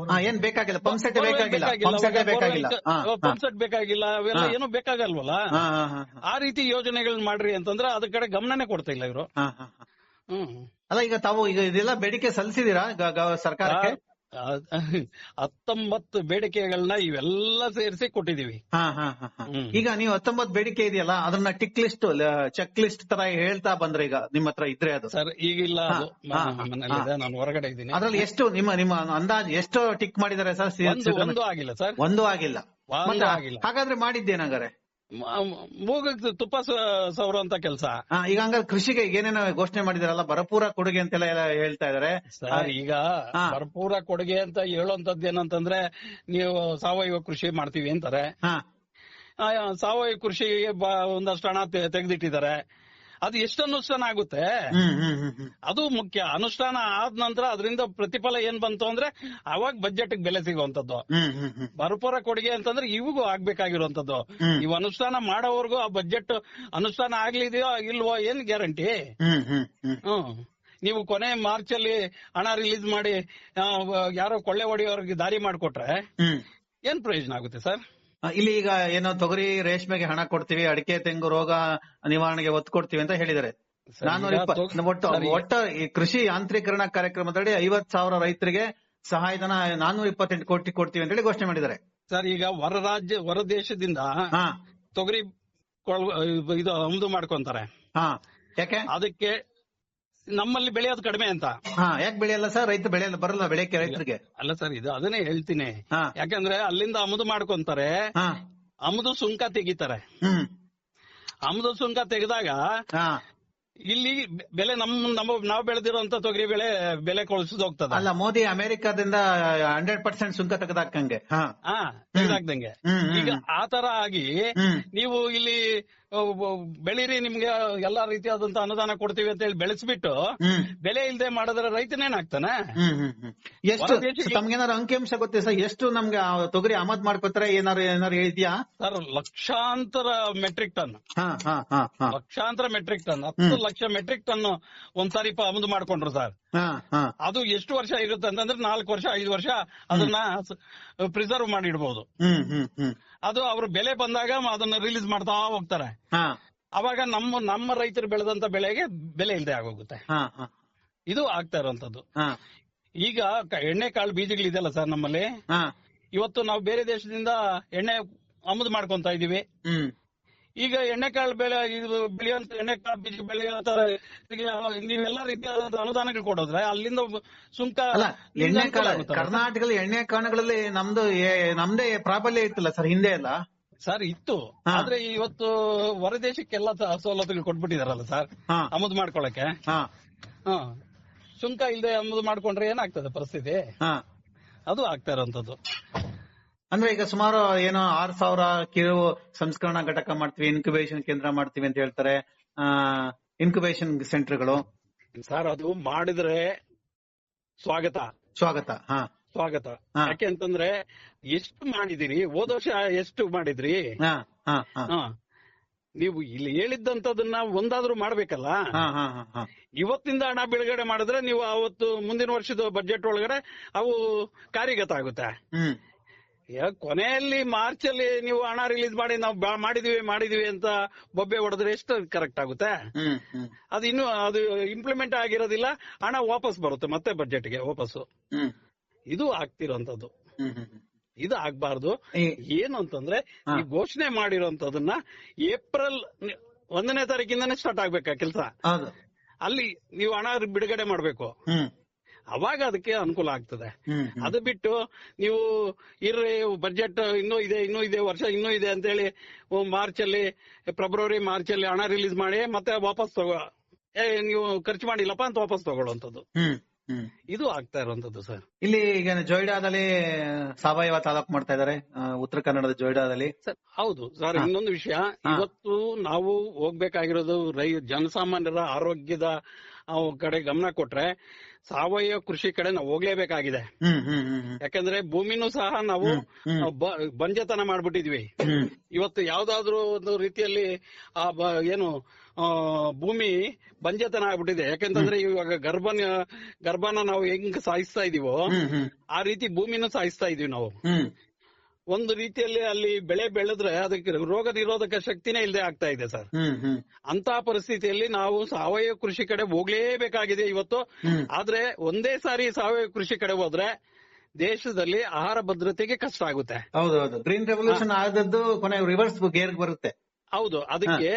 ಹಾ, ಏನ್ ಬೇಕಾಗಿಲ್ಲ. ಪಂಪ್ ಸೆಟ್ ಬೇಕಾಗಿಲ್ಲ. ಪಂಪ್ ಸೆಟ್ ಬೇಕಾಗಿಲ್ಲ. ಹಾ ಹಾ. ಪಂಪ್ ಸೆಟ್ ಬೇಕಾಗಿಲ್ಲ. ಅವೆಲ್ಲ ಹಾ. ಏನು ಬೇಕಾಗಲ್ವಲ್ಲ? ಹಾ ಹಾ ಹಾ ಆ ರೀತಿ ಯೋಜನೆಗಳನ್ನ ಮಾಡ್ರಿ ಅಂತಂದ್ರೆ ಅದ ಕಡೆ ಗಮನನೇ ಕೊಡ್ತಾ ಇಲ್ಲ ಇವರು. ಹಾ ಹಾ ಹಾ. ಹ್ಮ್. ಅಲ್ಲ ಈಗ ತಾವು ಈಗ ಇದೆಲ್ಲ ಬೇಡಿಕೆ ಸಲ್ಲಿಸಿದೀರಾ ಗ- ಗ- ಸರ್ಕಾರಕ್ಕೆ? ಹತ್ತೊಂಬತ್ತು ಬೇಡಿಕೆಗಳನ್ನ ಇವೆಲ್ಲ ಸೇರಿಸಿ ಕೊಟ್ಟಿದೀವಿ ಹಾ ಹಾ ಹಾ ಹಾ. ಈಗ ನೀವು ಹತ್ತೊಂಬತ್ತು ಬೇಡಿಕೆ ಇದೆಯಲ್ಲ ಅದನ್ನ ಟಿಕ್ ಲಿಸ್ಟ್ ಚೆಕ್ ಲಿಸ್ಟ್ ತರ ಹೇಳ್ತಾ ಬಂದ್ರೆ ಈಗ ನಿಮ್ಮ ಹತ್ರ ಇದ್ರೆ ಅದು. ಸರ್ ಈಗಿಲ್ಲ ಇಲ್ಲ ನಾನು ಹೊರಗಡೆ ಇದ್ದೀನಿ. ಅದ್ರಲ್ಲಿ ಎಷ್ಟು ನಿಮ್ಮ ನಿಮ್ಮ ಅಂದಾಜು ಎಷ್ಟು ಟಿಕ್ ಮಾಡಿದ್ದಾರೆ ಸರ್ ಒಂದು ಆಗಿಲ್ಲ ಸರ್. ಒಂದು ಆಗಿಲ್ಲ. ಒಂದು ಆಗಿಲ್ಲ. ಹಾಗಾದ್ರೆ ಮಾಡಿದ್ದೇನಾಗಾರೆ? ಮೂಗಕ್ಕೆ ತುಪ್ಪ ಸವರುವಂತ ಕೆಲಸ. ಈಗ ಹಂಗ ಕೃಷಿಗೆ ಏನೇನೋ ಘೋಷಣೆ ಮಾಡಿದಾರಲ್ಲ ಭರಪೂರ ಕೊಡುಗೆ ಅಂತೆಲ್ಲ ಹೇಳ್ತಾ ಇದಾರೆ. ಸರ್ ಈಗ ಬರಪೂರ ಭರಪೂರ ಕೊಡುಗೆ ಅಂತ ಹೇಳುವಂತದ್ದು ಏನಂತಂದ್ರೆ ನೀವು ಸಾವಯವ ಕೃಷಿ ಮಾಡ್ತೀವಿ ಅಂತಾರೆ. ಸಾವಯವ ಕೃಷಿ ಒಂದಷ್ಟು ಹಣ ತೆಗೆದಿಟ್ಟಿದ್ದಾರೆ. ಅದು ಎಷ್ಟು ಅನುಷ್ಠಾನ ಆಗುತ್ತೆ ಅದು ಮುಖ್ಯ. ಅನುಷ್ಠಾನ ಆದ ನಂತರ ಅದರಿಂದ ಪ್ರತಿಫಲ ಏನ್ ಬಂತು ಅಂದ್ರೆ ಅವಾಗ ಬಜೆಟ್ ಬೆಲೆ ಸಿಗುವಂತದ್ದು ಭರಪೂರ ಕೊಡುಗೆ ಅಂತಂದ್ರೆ ಇವಿಗೂ ಆಗ್ಬೇಕಾಗಿರುವಂತದ್ದು ಇವ್ ಅನುಷ್ಠಾನ ಮಾಡೋವರೆಗೂ ಆ ಬಜೆಟ್ ಅನುಷ್ಠಾನ ಆಗ್ಲಿದೆಯೋ ಇಲ್ವೋ ಏನ್ ಗ್ಯಾರಂಟಿ ಹ್ಮ್ ನೀವು ಕೊನೆ ಮಾರ್ಚ್ ಅಲ್ಲಿ ಹಣ ರಿಲೀಸ್ ಮಾಡಿ ಯಾರೋ ಕೊಳ್ಳೆ ಹೊಡೆಯೋರ್ಗೆ ದಾರಿ ಮಾಡಿಕೊಟ್ರೆ ಏನ್ ಪ್ರಯೋಜನ ಆಗುತ್ತೆ ಸರ್? ಇಲ್ಲಿ ಈಗ ಏನೋ ತೊಗರಿ ರೇಷ್ಮೆಗೆ ಹಣ ಕೊಡ್ತೀವಿ ಅಡಿಕೆ ತೆಂಗು ರೋಗ ನಿವಾರಣೆಗೆ ಒತ್ತು ಕೊಡ್ತೀವಿ ಅಂತ ಹೇಳಿದ್ದಾರೆ. ನಾನೂರ ಒಟ್ಟು ಒಟ್ಟು ಈ ಕೃಷಿ ಯಾಂತ್ರೀಕರಣ ಕಾರ್ಯಕ್ರಮದಡಿ ಐವತ್ ಸಾವಿರ ರೈತರಿಗೆ ಸಹಾಯಧನ ನಾನೂರ ಇಪ್ಪತ್ತೆಂಟು ಕೋಟಿ ಕೊಡ್ತೀವಿ ಅಂತ ಹೇಳಿ ಘೋಷಣೆ ಮಾಡಿದ್ದಾರೆ. ಸರ್ ಈಗ ಹೊರ ರಾಜ್ಯ ಹೊರ ದೇಶದಿಂದ ಹಾ. ತೊಗರಿ ಇದು ಆಮದು ಮಾಡ್ಕೊಂತಾರೆ. ಹಾ. ಯಾಕೆ? ಅದಕ್ಕೆ ನಮ್ಮಲ್ಲಿ ಬೆಳೆಯೋದು ಕಡಿಮೆ ಅಂತ. ಹಾ ಯಾಕೆ ಬೆಳೆಯಲ್ಲ ಸರ್? ರೈತ ಬೆಳೆಯಲ್ಲ ಬರಲ್ಲ ಬೆಳೆಯಕ್ಕೆ ರೈತರಿಗೆ. ಅಲ್ಲ ಸರ್ ಇದು ಅದನ್ನೇ ಹೇಳ್ತೀನಿ. ಹಾ. ಯಾಕಂದ್ರೆ ಅಲ್ಲಿಂದ ಆಮದು ಮಾಡ್ಕೊಂತಾರೆ. ಹಾ. ಆಮದು ಸುಂಕ ತೆಗಿತಾರೆ. ಹ್ಮ್. ಆಮದು ಸುಂಕ ತೆಗೆದಾಗ ಹಾ. ಇಲ್ಲಿ ಬೆಲೆ ನಮ್ ನಮ್ಮ ನಾವು ಬೆಳೆದಿರುವಂತ ತೊಗರಿ ಬೆಳೆ ಬೆಲೆ ಕೊಳಿಸೋದು ಹೋಗ್ತದ. ಅಲ್ಲ ಮೋದಿ ಅಮೆರಿಕಾದಿಂದ ಹಂಡ್ರೆಡ್ ಪರ್ಸೆಂಟ್ ಸುಂಕ ತೆಗೆದಾಕಂಗೆ ಹಾ ಹಾ ತೆಗೆದಾಕ್ದಂಗೆ ಹ್ಮ್, ಹ್ಮ್, ಈಗ ಹ್ಮ್. ಆ ತರ ಆಗಿ ಹ್ಮ್. ನೀವು ಇಲ್ಲಿ ಬೆಳೀರಿ ನಿಮ್ಗೆ ಎಲ್ಲಾ ರೀತಿಯಾದಂತ ಅನುದಾನ ಕೊಡ್ತೀವಿ ಅಂತ ಹೇಳಿ ಬೆಳೆಸ್ಬಿಟ್ಟು ಬೆಲೆ ಇಲ್ಲದೆ ಮಾಡಿದ್ರೆ ರೈತನೇನಾಗ್ತಾನೆ ಎಷ್ಟು ತಮ್ಗೇನಾರು ಅಂಕಿಅಂಶ ಗೊತ್ತೇ ಸರ್? ಎಷ್ಟು ನಮ್ಗೆ ತೊಗರಿ ಆಮದ್ ಮಾಡ್ಕೋತಾರೆ ಏನಾರು ಏನಾರು ಹೇಳ್ತೀಯಾ? ಸರ್ ಲಕ್ಷಾಂತರ ಮೆಟ್ರಿಕ್ ಟನ್ ಲಕ್ಷಾಂತರ ಮೆಟ್ರಿಕ್ ಟನ್ ಹತ್ತು ಲಕ್ಷ ಮೆಟ್ರಿಕ್ ಟನ್ ಒಂದ್ಸಾರಿ ಸಾರಿ ಆಮದು ಮಾಡ್ಕೊಂಡ್ರು ಸರ್. ಅದು ಎಷ್ಟು ವರ್ಷ ಇರುತ್ತೆ ಅಂತಂದ್ರೆ ನಾಲ್ಕು ವರ್ಷ ಐದು ವರ್ಷ ಅದನ್ನ ಪ್ರಿಸರ್ವ್ ಮಾಡಿ ಇಡಬಹುದು ಅದು ಅವ್ರ ಬೆಲೆ ಬಂದಾಗ ಅದನ್ನ ರಿಲೀಸ್ ಮಾಡ್ತಾ ಹೋಗ್ತಾರೆ. ಅವಾಗ ನಮ್ಮ ನಮ್ಮ ರೈತರು ಬೆಳೆದಂತ ಬೆಳೆಗೆ ಬೆಲೆ ಇಲ್ಲದೆ ಆಗೋಗುತ್ತೆ. ಇದು ಆಗ್ತಾ ಇರುವಂತದ್ದು ಈಗ ಎಣ್ಣೆ ಕಾಳು ಬೀಜಗಳಿದೆಯಲ್ಲ ಸರ್ ನಮ್ಮಲ್ಲಿ? ಇವತ್ತು ನಾವು ಬೇರೆ ದೇಶದಿಂದ ಎಣ್ಣೆ ಆಮದು ಮಾಡ್ಕೊಂತ ಇದೀವಿ ಈಗ ಎಣ್ಣೆಕಾಳು ಬೆಳೆ ಇದು ಬೆಳೆಯುವಂತ ಎಣ್ಣೆಕಾಳು ಬೀಜ ಬೆಳೆಯುವಂತ ನೀವೆಲ್ಲ ರೀತಿಯಾದ ಅನುದಾನಗಳು ಕೊಡೋದ್ರೆ? ಅಲ್ಲಿಂದ ಸುಂಕ ಅಲ್ಲ ಕರ್ನಾಟಕದ ಎಣ್ಣೆ ಅನುಕೂಲ ಕಾಳ ಕರ್ನಾಟಕದಲ್ಲಿ ಎಣ್ಣೆ ಕಾಣಗಳಲ್ಲಿ ನಮ್ದು ನಮ್ದೇ ಪ್ರಾಬಲ್ಯ ಇತ್ತಲ್ಲ ಸರ್ ಹಿಂದೆ ಎಲ್ಲ? ಸರ್ ಇತ್ತು. ಆದ್ರೆ ಇವತ್ತು ಹೊರದೇಶಕ್ಕೆಲ್ಲ ಸವಲತ್ತುಗಳು ಕೊಟ್ಬಿಟ್ಟಿದಾರಲ್ಲ ಸರ್ ಆಮದು ಮಾಡ್ಕೊಳಕ್ಕೆ? ಹಾ. ಹಾ. ಸುಂಕ ಇಲ್ಲದೆ ಆಮದು ಮಾಡ್ಕೊಂಡ್ರೆ ಏನಾಗ್ತದೆ ಪರಿಸ್ಥಿತಿ? ಹಾ. ಅದು ಆಗ್ತಾ ಇರೋಂಥದ್ದು. ಅಂದ್ರೆ ಈಗ ಸುಮಾರು ಏನೋ ಆರ್ ಸಾವಿರ ಕಿರು ಸಂಸ್ಕರಣಾ ಘಟಕ ಮಾಡ್ತೀವಿ ಇನ್ಕ್ಯುಬೇಷನ್ ಕೇಂದ್ರ ಮಾಡ್ತೀವಿ ಅಂತ ಹೇಳ್ತಾರೆ ಆ ಇನ್ಕ್ಯುಬೇಷನ್ ಸೆಂಟರ್ಗಳು ಸರ್ ಅದು ಮಾಡಿದ್ರೆ ಸ್ವಾಗತ. ಸ್ವಾಗತ ಹಾ. ಸ್ವಾಗತ. ಯಾಕೆ ಅಂತಂದ್ರೆ ಎಷ್ಟು ಮಾಡಿದಿರಿ ಹೋದ ವರ್ಷ ಎಷ್ಟು ಮಾಡಿದ್ರಿ? ನೀವು ಇಲ್ಲಿ ಹೇಳಿದ್ದಂತದನ್ನ ಒಂದಾದ್ರೂ ಮಾಡ್ಬೇಕಲ್ಲ? ಇವತ್ತಿಂದ ಹಣ ಬಿಡುಗಡೆ ಮಾಡಿದ್ರೆ ನೀವು ಅವತ್ತು ಮುಂದಿನ ವರ್ಷದ ಬಜೆಟ್ ಒಳಗಡೆ ಅವು ಕಾರ್ಯಗತ ಆಗುತ್ತೆ. ಕೊನೆಯಲ್ಲಿ ಮಾರ್ಚ್ ಅಲ್ಲಿ ನೀವು ಹಣ ರಿಲೀಸ್ ಮಾಡಿ ನಾವು ಮಾಡಿದಿವಿ ಮಾಡಿದಿವಿ ಅಂತ ಬೊಬ್ಬೆ ಹೊಡೆದ್ರೆ ಎಷ್ಟು ಕರೆಕ್ಟ್ ಆಗುತ್ತೆ? ಅದು ಇನ್ನು ಅದು ಇಂಪ್ಲಿಮೆಂಟ್ ಆಗಿರೋದಿಲ್ಲ ಹಣ ವಾಪಸ್ ಬರುತ್ತೆ ಮತ್ತೆ ಬಜೆಟ್ಗೆ ವಾಪಸ್ಸು. ಹ್ಮ್. ಇದು ಆಗ್ತಿರೋಂಥದ್ದು. ಇದು ಆಗ್ಬಾರ್ದು. ಏನು ಅಂತಂದ್ರೆ. ಈ ಘೋಷಣೆ ಮಾಡಿರೋಂಥದನ್ನ ಏಪ್ರಿಲ್ ಒಂದನೇ ತಾರೀಕಿಂದಾನೇ ಸ್ಟಾರ್ಟ್ ಆಗ್ಬೇಕಾ ಕೆಲಸ? ಅಲ್ಲಿ ನೀವು ಹಣ ಬಿಡುಗಡೆ ಮಾಡ್ಬೇಕು. ಅವಾಗ ಅದಕ್ಕೆ ಅನುಕೂಲ ಆಗ್ತದೆ. ಅದು ಬಿಟ್ಟು ನೀವು ಇರ್ರಿ ಬಜೆಟ್ ಇನ್ನೂ ಇದೆ ಇನ್ನೂ ಇದೆ ವರ್ಷ ಇನ್ನೂ ಇದೆ ಅಂತ ಹೇಳಿ ಮಾರ್ಚ್ ಅಲ್ಲಿ ಫೆಬ್ರವರಿ ಮಾರ್ಚ್ ಅಲ್ಲಿ ಹಣ ರಿಲೀಸ್ ಮಾಡಿ ಮತ್ತೆ ವಾಪಸ್ ತಗೋ ಏ ನೀವು ಖರ್ಚು ಮಾಡಿಲ್ಲಪ್ಪ ಅಂತ ವಾಪಸ್ ಹ್ಮ್ ಇದು ಆಗ್ತಾ ಇರುವಂತದ್ದು ಸರ್. ಇಲ್ಲಿ ಈಗ ಜೊಯ್ಡಾದಲ್ಲಿ ಸಾವಯವ ತಾಲೂಕು ಮಾಡ್ತಾ ಇದಾರೆ ಉತ್ತರ ಕನ್ನಡದ ಜೊಯ್ಡಾದಲ್ಲಿ. ಸರ್ ಹೌದು. ಸರ್. ಇನ್ನೊಂದು ವಿಷಯ ಇವತ್ತು ನಾವು ಹೋಗ್ಬೇಕಾಗಿರೋದು ರೈ ಜನಸಾಮಾನ್ಯರ ಆರೋಗ್ಯದ ಕಡೆ ಗಮನ ಕೊಟ್ರೆ ಸಾವಯವ ಕೃಷಿ ಕಡೆ ನಾವು ಹೋಗ್ಲೇಬೇಕಾಗಿದೆ. ಯಾಕಂದ್ರೆ ಭೂಮಿನೂ ಸಹ ನಾವು ಬಂಜತನ ಮಾಡ್ಬಿಟ್ಟಿದ್ವಿ. ಇವತ್ತು ಯಾವ್ದಾದ್ರು ಒಂದು ರೀತಿಯಲ್ಲಿ ಆ ಏನು ಭೂಮಿ ಬಂಜತನ ಆಗ್ಬಿಟ್ಟಿದೆ. ಯಾಕಂತಂದ್ರೆ ಇವಾಗ ಗರ್ಭನ ಗರ್ಭನ ನಾವು ಹೆಂಗ್ ಸಾಯಿಸ್ತಾ ಇದೀವೋ ಆ ರೀತಿ ಭೂಮಿನೂ ಸಾಯಿಸ್ತಾ ಇದೀವಿ ನಾವು. ಒಂದು ರೀತಿಯಲ್ಲಿ ಅಲ್ಲಿ ಬೆಳೆ ಬೆಳೆದ್ರೆ ಅದಕ್ಕೆ ರೋಗ ನಿರೋಧಕ ಶಕ್ತಿನೇ ಇಲ್ಲದೆ ಆಗ್ತಾ ಇದೆ ಸರ್. ಅಂತ ಪರಿಸ್ಥಿತಿಯಲ್ಲಿ ನಾವು ಸಾವಯವ ಕೃಷಿ ಕಡೆ ಹೋಗ್ಲೇಬೇಕಾಗಿದೆ ಇವತ್ತು. ಆದ್ರೆ ಒಂದೇ ಸಾರಿ ಸಾವಯವ ಕೃಷಿ ಕಡೆ ಹೋದ್ರೆ ದೇಶದಲ್ಲಿ ಆಹಾರ ಭದ್ರತೆಗೆ ಕಷ್ಟ ಆಗುತ್ತೆ. ಹೌದು ಹೌದು. ಗ್ರೀನ್ ರೆವಲ್ಯೂಷನ್ ಆದದ್ದು ಕೊನೆ ರಿವರ್ಸ್ ಗೇರ್ ಬರುತ್ತೆ. ಹೌದು. ಅದಕ್ಕೆ.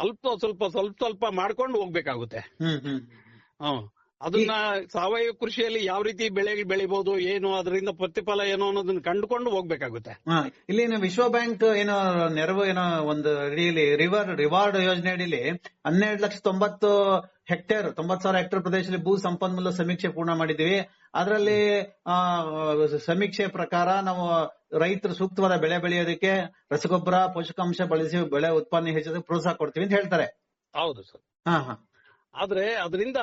ಅಲ್ಪ ಸ್ವಲ್ಪ ಸ್ವಲ್ಪ ಸ್ವಲ್ಪ ಮಾಡ್ಕೊಂಡು ಹೋಗ್ಬೇಕಾಗುತ್ತೆ. ಹ್ಮ್ ಹ್ಮ್. ಹ್ಮ್ ಅದನ್ನ ಸಾವಯವ ಕೃಷಿಯಲ್ಲಿ ಯಾವ ರೀತಿ ಬೆಳೆ ಬೆಳಿಬಹುದು ಏನು ಅದರಿಂದ ಪ್ರತಿಫಲ ಏನು ಅನ್ನೋದನ್ನ ಕಂಡುಕೊಂಡು ಹೋಗ್ಬೇಕಾಗುತ್ತೆ. ಹಾ, ಇಲ್ಲಿ ವಿಶ್ವ ಬ್ಯಾಂಕ್ ಏನೋ ನೆರವು ಏನೋ ಒಂದು ಅಡಿಯಲ್ಲಿ ರಿವರ್ ರಿವಾರ್ಡ್ ಯೋಜನೆ ಅಡಿಯಲ್ಲಿ ಹನ್ನೆರಡು ಲಕ್ಷ ತೊಂಬತ್ತು ಹೆಕ್ಟೇರ್ ತೊಂಬತ್ ಸಾವಿರ ಹೆಕ್ಟೇರ್ ಪ್ರದೇಶದಲ್ಲಿ ಭೂ ಸಂಪನ್ಮೂಲ ಸಮೀಕ್ಷೆ ಪೂರ್ಣ ಮಾಡಿದೀವಿ ಅದರಲ್ಲಿ ಸಮೀಕ್ಷೆ ಪ್ರಕಾರ ನಾವು ರೈತರು ಸೂಕ್ತವಾದ ಬೆಳೆ ಬೆಳೆಯೋದಕ್ಕೆ ರಸಗೊಬ್ಬರ ಪೋಷಕಾಂಶ ಬಳಸಿ ಬೆಳೆ ಉತ್ಪಾದನೆ ಹೆಚ್ಚೋದಕ್ಕೆ ಪ್ರೋತ್ಸಾಹ ಕೊಡ್ತೀವಿ ಅಂತ ಹೇಳ್ತಾರೆ. ಹೌದು ಸರ್. ಹಾ ಹಾ. ಆದ್ರೆ ಅದರಿಂದ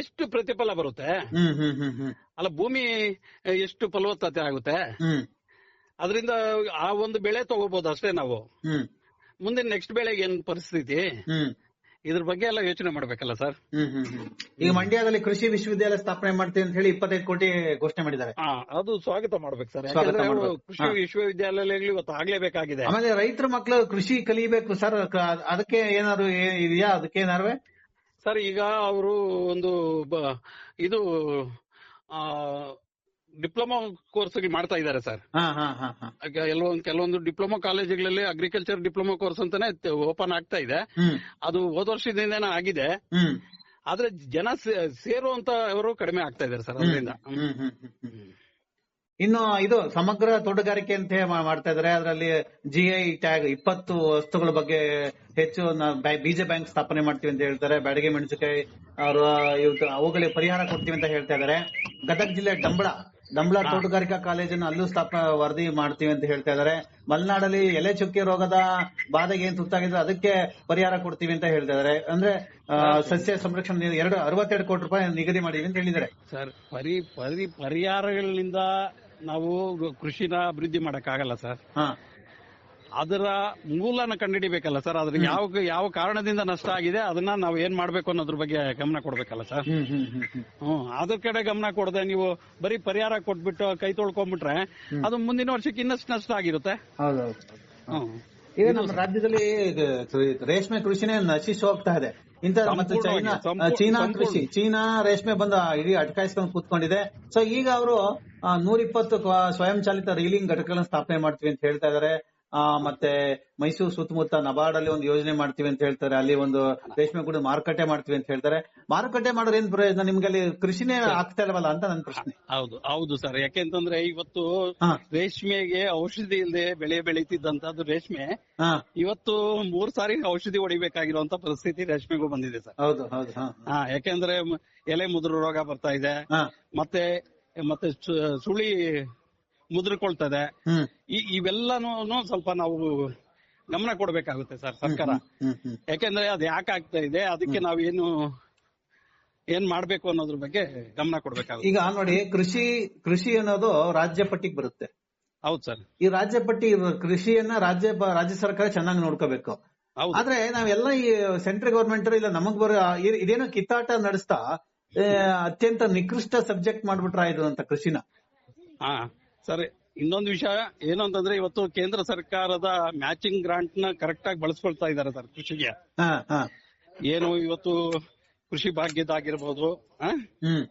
ಎಷ್ಟು ಪ್ರತಿಫಲ ಬರುತ್ತೆ? ಅಲ್ಲ ಭೂಮಿ ಎಷ್ಟು ಫಲವತ್ತತೆ ಆಗುತ್ತೆ? ಅದರಿಂದ ಆ ಒಂದು ಬೆಳೆ ತಗೋಬಹುದು ಅಷ್ಟೇ ನಾವು. ಮುಂದಿನ ನೆಕ್ಸ್ಟ್ ಬೆಳೆಗೆ ಏನ್ ಪರಿಸ್ಥಿತಿ? ಇದ್ರ ಬಗ್ಗೆ ಎಲ್ಲ ಯೋಚನೆ ಮಾಡ್ಬೇಕಲ್ಲ ಸರ್. ಈಗ ಮಂಡ್ಯದಲ್ಲಿ ಕೃಷಿ ವಿಶ್ವವಿದ್ಯಾಲಯ ಸ್ಥಾಪನೆ ಮಾಡ್ತೀವಿ ಅಂತ ಹೇಳಿ ಇಪ್ಪತ್ತೈದು ಕೋಟಿ ಘೋಷಣೆ ಮಾಡಿದ್ದಾರೆ. ಅದು ಸ್ವಾಗತ ಮಾಡ್ಬೇಕು ಸರ್. ಕೃಷಿ. ವಿಶ್ವವಿದ್ಯಾಲಯಗಳು ಇವತ್ತು ಆಗ್ಲೇಬೇಕಾಗಿದೆ. ಆಮೇಲೆ ರೈತರ ಮಕ್ಕಳು ಕೃಷಿ ಕಲಿಬೇಕು ಸರ್. ಅದಕ್ಕೆ ಏನಾದ್ರು ಇದೆಯಾ? ಅದಕ್ಕೆ ಏನಾರು ಸರ್ ಈಗ ಅವರು ಒಂದು ಬ- ಇದು ಡಿಪ್ಲೊಮಾ ಕೋರ್ಸ್ ಮಾಡ್ತಾ ಇದ್ದಾರೆ ಸರ್. ಹಾ ಹಾ ಹಾ ಹಾ. ಈಗ ಎಲ್ಲೊಂದು ಕೆಲವೊಂದು ಡಿಪ್ಲೊಮಾ ಕಾಲೇಜುಗಳಲ್ಲಿ ಅಗ್ರಿಕಲ್ಚರ್ ಡಿಪ್ಲೊಮಾ ಕೋರ್ಸ್ ಅಂತಾನೆ ಓಪನ್ ಆಗ್ತಾ ಇದೆ. ಹ್ಮ್. ಅದು ಹೋದ ವರ್ಷದಿಂದನೇ ಆಗಿದೆ. ಹ್ಮ್. ಆದ್ರೆ ಜನ ಸೇರುವಂತ ಸೇರುವಂತವರು ಕಡಿಮೆ ಆಗ್ತಾ ಇದಾರೆ ಸರ್ ಅದರಿಂದ. ಹ್ಮ್, ಹ್ಮ್, ಹ್ಮ್, ಹ್ಮ್. ಇನ್ನು ಇದು ಸಮಗ್ರ ತೋಟಗಾರಿಕೆ ಅಂತ ಮಾಡ್ತಾ ಇದಾರೆ. ಅದರಲ್ಲಿ ಜಿಐ ಟ್ಯಾಗ್ ಇಪ್ಪತ್ತು ವಸ್ತುಗಳ ಬಗ್ಗೆ ಹೆಚ್ಚು ಬೀಜ ಬ್ಯಾಂಕ್ ಸ್ಥಾಪನೆ ಮಾಡ್ತೀವಿ ಅಂತ ಹೇಳ್ತಾರೆ. ಬ್ಯಾಡಗಿ ಮೆಣಸಿನಕಾಯಿ ಅವರು ಅವುಗಳಿಗೆ ಪರಿಹಾರ ಕೊಡ್ತೀವಿ ಅಂತ ಹೇಳ್ತಾ ಇದಾರೆ. ಗದಗ ಜಿಲ್ಲೆ ಡಂಬಳ. ಡಂಬಳ ತೋಟಗಾರಿಕಾ ಕಾಲೇಜನ್ನು ಅಲ್ಲೂ ಸ್ಥಾಪನೆ ವರದಿ ಮಾಡ್ತೀವಿ ಅಂತ ಹೇಳ್ತಾ ಇದಾರೆ. ಮಲೆನಾಡಲ್ಲಿ ಎಲೆ ಚುಕ್ಕೆ ರೋಗದ ಬಾಧೆಗೆ ಏನ್ ತುತ್ತಾಗಿದ್ರೆ ಅದಕ್ಕೆ ಪರಿಹಾರ ಕೊಡ್ತೀವಿ ಅಂತ ಹೇಳ್ತಾ ಇದಾರೆ. ಅಂದ್ರೆ ಸಸ್ಯ ಸಂರಕ್ಷಣೆ ಎರಡು ಅರವತ್ತೆರಡು ಕೋಟಿ ರೂಪಾಯಿ ನಿಗದಿ ಮಾಡಿವಿ ಅಂತ ಹೇಳಿದ್ದಾರೆ. ಸರ್ ಪರಿ ಪರಿ ಪರಿಹಾರಗಳಿಂದ ನಾವು ಕೃಷಿನ ಅಭಿವೃದ್ಧಿ ಮಾಡಕ್ಕಾಗಲ್ಲ ಸರ್. ಹಾ. ಅದರ ಮೂಲನ ಕಂಡುಹಿಡಿಬೇಕಲ್ಲ ಸರ್. ಅದ್ರ ಯಾವ ಯಾವ ಕಾರಣದಿಂದ ನಷ್ಟ ಆಗಿದೆ ಅದನ್ನ ನಾವು ಏನ್ ಮಾಡ್ಬೇಕು ಅನ್ನೋದ್ರ ಬಗ್ಗೆ ಗಮನ ಕೊಡ್ಬೇಕಲ್ಲ ಸರ್. ಹ್ಮ್ ಅದ್ರ ಕಡೆ ಗಮನ ಕೊಡದೆ ನೀವು ಬರೀ ಪರಿಹಾರ ಕೊಟ್ಬಿಟ್ಟು ಕೈ ತೊಳ್ಕೊಂಡ್ಬಿಟ್ರೆ ಅದು ಮುಂದಿನ ವರ್ಷಕ್ಕೆ ಇನ್ನಷ್ಟು ನಷ್ಟ ಆಗಿರುತ್ತೆ. ಹೌದೌದು. ಹ್ಮ್. ಈಗ ನಮ್ಮ ರಾಜ್ಯದಲ್ಲಿ ಇದು ರೇಷ್ಮೆ ಕೃಷಿನೇ ನಶಿಸಿ ಹೋಗ್ತಾ ಇದೆ. ಇಂತ ಮತ್ತೆ ಚೈನಾ ಚೀನಾ. ಕೃಷಿ ಚೀನಾ ರೇಷ್ಮೆ ಬಂದ ಇಡೀ ಅಟಕಾಯಿಸ್ಕೊಂಡು ಕೂತ್ಕೊಂಡಿದೆ. ಸೊ ಈಗ ಅವರು ನೂರಿಪ್ಪತ್ತು ಸ್ವಯಂ ಚಾಲಿತ ರೀಲಿಂಗ್ ಘಟಕಗಳನ್ನ ಸ್ಥಾಪನೆ ಮಾಡ್ತೀವಿ ಅಂತ ಹೇಳ್ತಾ ಇದಾರೆ ಮತ್ತೆ ಮೈಸೂರು ಸುತ್ತಮುತ್ತ ನಬಾರ್ಡ್ ಅಲ್ಲಿ ಒಂದು ಯೋಜನೆ ಮಾಡ್ತೀವಿ ಅಂತ ಹೇಳ್ತಾರೆ. ಅಲ್ಲಿ ಒಂದು ರೇಷ್ಮೆ ಕೂಡ ಮಾರುಕಟ್ಟೆ ಮಾಡ್ತೀವಿ ಅಂತ ಹೇಳ್ತಾರೆ. ಮಾರುಕಟ್ಟೆ ಮಾಡೋದ್ರ ಏನ್ ಪ್ರಯೋಜನ? ನಿಮ್ಗೆ ಅಲ್ಲಿ ಕೃಷಿನೇ ಆಗ್ತಾ ಇಲ್ವಲ್ಲ ಅಂತ ನನ್ನ ಪ್ರಶ್ನೆ. ಹೌದು ಹೌದು ಸರ್. ಯಾಕೆಂತಂದ್ರೆ ಇವತ್ತು ರೇಷ್ಮೆಗೆ ಔಷಧಿ ಇಲ್ಲದೆ ಬೆಳೆ ಬೆಳೀತಿದ್ದಂತದ್ದು ರೇಷ್ಮೆ. ಹಾ. ಇವತ್ತು ಮೂರ್ ಸಾರಿ ಔಷಧಿ ಹೊಡಿಬೇಕಾಗಿರುವಂತ ಪರಿಸ್ಥಿತಿ ರೇಷ್ಮೆಗೂ ಬಂದಿದೆ ಸರ್. ಹೌದು ಹೌದು ಹಾ ಯಾಕೆಂದ್ರೆ ಎಲೆ ಮುದುರು ರೋಗ ಬರ್ತಾ ಇದೆ. ಮತ್ತೆ ಮತ್ತೆ ಸುಳಿ ಮುದ್ರಕೊಳ್ತದೆ. ಇವೆಲ್ಲಾನು ಸ್ವಲ್ಪ ನಾವು ಗಮನ ಕೊಡ್ಬೇಕಾಗುತ್ತೆ ಸರ್ ಸರ್ಕಾರ. ಯಾಕೆಂದ್ರೆ ಅದು ಯಾಕೆ ಆಗ್ತಾ ಇದೆ ಅದಕ್ಕೆ ನಾವೇನು ಏನ್ ಮಾಡ್ಬೇಕು ಅನ್ನೋದ್ರ ಬಗ್ಗೆ ಗಮನ ಕೊಡ್ಬೇಕಾಗುತ್ತೆ. ಈಗ ನೋಡಿ ಕೃಷಿ ಕೃಷಿ ಅನ್ನೋದು ರಾಜ್ಯ ಪಟ್ಟಿಗೆ ಬರುತ್ತೆ. ಹೌದು ಸರ್. ಈ ರಾಜ್ಯ ಪಟ್ಟಿ ಕೃಷಿಯನ್ನ ರಾಜ್ಯ ರಾಜ್ಯ ಸರ್ಕಾರ ಚೆನ್ನಾಗಿ ನೋಡ್ಕೋಬೇಕು. ಆದ್ರೆ ನಾವೆಲ್ಲ ಈ ಸೆಂಟ್ರಲ್ ಗವರ್ಮೆಂಟ್ ಇಲ್ಲ ನಮಗ್ ಬರೋ ಇದ್- ಇದೇನೋ ಕಿತ್ತಾಟ ನಡೆಸ್ತಾ ಅತ್ಯಂತ ನಿಕೃಷ್ಟ ಸಬ್ಜೆಕ್ಟ್ ಮಾಡ್ಬಿಟ್ರ ಇದು ಅಂತ ಕೃಷಿನ. ಸರಿ ಇನ್ನೊಂದು ವಿಷಯ ಏನು ಅಂತಂದ್ರೆ ಇವತ್ತು ಕೇಂದ್ರ ಸರ್ಕಾರದ ಮ್ಯಾಚಿಂಗ್ ಗ್ರಾಂಟ್ನ ಕರೆಕ್ಟ್ ಆಗಿ ಬಳಸ್ಕೊಳ್ತಾ ಇದ್ದಾರೆ ಸರ್ ಕೃಷಿಗೆ. ಏನು ಇವತ್ತು ಕೃಷಿ ಭಾಗ್ಯದಾಗಿರ್ಬೋದು ಆ? ಹ್ಮ್.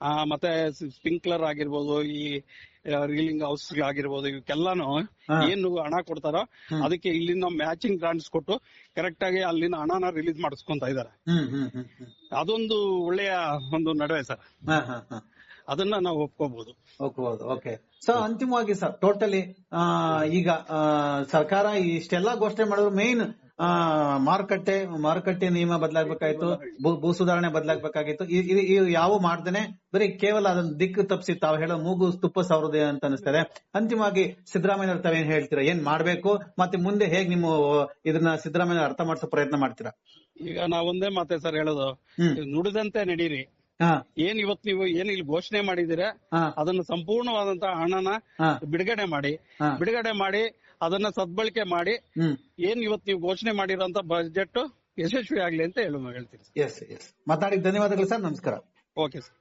ಆ, ಮತ್ತೆ ಸ್ಪ್ರಿಂಕ್ಲರ್ ಆಗಿರ್ಬೋದು ಈ ರೀಲಿಂಗ್ ಹೌಸ್ ಆಗಿರ್ಬೋದು ಇವಕ್ಕೆಲ್ಲಾನು. ಏನು ಹಣ ಕೊಡ್ತಾರೋ ಅದಕ್ಕೆ ಇಲ್ಲಿನ ಮ್ಯಾಚಿಂಗ್ ಗ್ರಾಂಟ್ಸ್ ಕೊಟ್ಟು ಕರೆಕ್ಟ್ ಆಗಿ ಅಲ್ಲಿನ ಹಣನ ರಿಲೀಸ್ ಮಾಡಿಸ್ಕೊಂತ ಇದಾರೆ ಅದೊಂದು ಒಳ್ಳೆಯ ಒಂದು ನಡುವೆ ಸರ್. ಅದನ್ನ ನಾವು ಒಪ್ಕೋಬಹುದು. ಒಪ್ಕೋಬಹುದು. ಓಕೆ ಸೊ ಅಂತಿಮವಾಗಿ ಸರ್ ಟೋಟಲಿ ಈಗ ಸರ್ಕಾರ ಇಷ್ಟೆಲ್ಲಾ ಘೋಷಣೆ ಮಾಡಿದ್ರು ಮೇನ್ ಮಾರುಕಟ್ಟೆ ಮಾರುಕಟ್ಟೆ ನಿಯಮ ಬದಲಾಗಬೇಕಾಯ್ತು ಭೂ ಸುಧಾರಣೆ ಬದಲಾಗಬೇಕಾಗಿತ್ತು. ಯಾವ ಮಾಡ್ದೇನೆ ಬರೀ ಕೇವಲ ಅದನ್ನ ದಿಕ್ಕು ತಪ್ಪಿಸಿ ತಾವು ಹೇಳೋ ಮೂಗು ತುಪ್ಪ ಸಾವಿರದೆ ಅಂತ ಅನಿಸ್ತಾರೆ ಅಂತಿಮವಾಗಿ ಸಿದ್ದರಾಮಯ್ಯ ತಾವೇನ್ ಹೇಳ್ತೀರಾ? ಏನ್ ಮಾಡ್ಬೇಕು? ಮತ್ತೆ ಮುಂದೆ ಹೇಗ್ ನಿಮ್ಮ ಇದನ್ನ ಸಿದ್ದರಾಮಯ್ಯ ಅರ್ಥ ಮಾಡಿಸೋ ಪ್ರಯತ್ನ ಮಾಡ್ತೀರಾ? ಈಗ ನಾವೊಂದೇ ಮಾತೆ ಸರ್ ಹೇಳೋದು. ನುಡಿದಂತೆ ನಡೀರಿ. ಏನ್ ಇವತ್ ನೀವು ಏನ್ ಇಲ್ಲಿ ಘೋಷಣೆ ಮಾಡಿದಿರ ಅದನ್ನ ಸಂಪೂರ್ಣವಾದಂತಹ ಹಣನ ಬಿಡುಗಡೆ ಮಾಡಿ. ಬಿಡುಗಡೆ ಮಾಡಿ ಅದನ್ನ ಸದ್ಬಳಕೆ ಮಾಡಿ. ಏನ್ ಇವತ್ ನೀವು ಘೋಷಣೆ ಮಾಡಿರೋಂತ ಬಜೆಟ್ ಯಶಸ್ವಿ ಆಗ್ಲಿ ಅಂತ ಹೇಳು ಹೇಳ್ತೀನಿ ಮಾತಾಡಿದ ಧನ್ಯವಾದಗಳು ಸರ್. ನಮಸ್ಕಾರ. Okay sir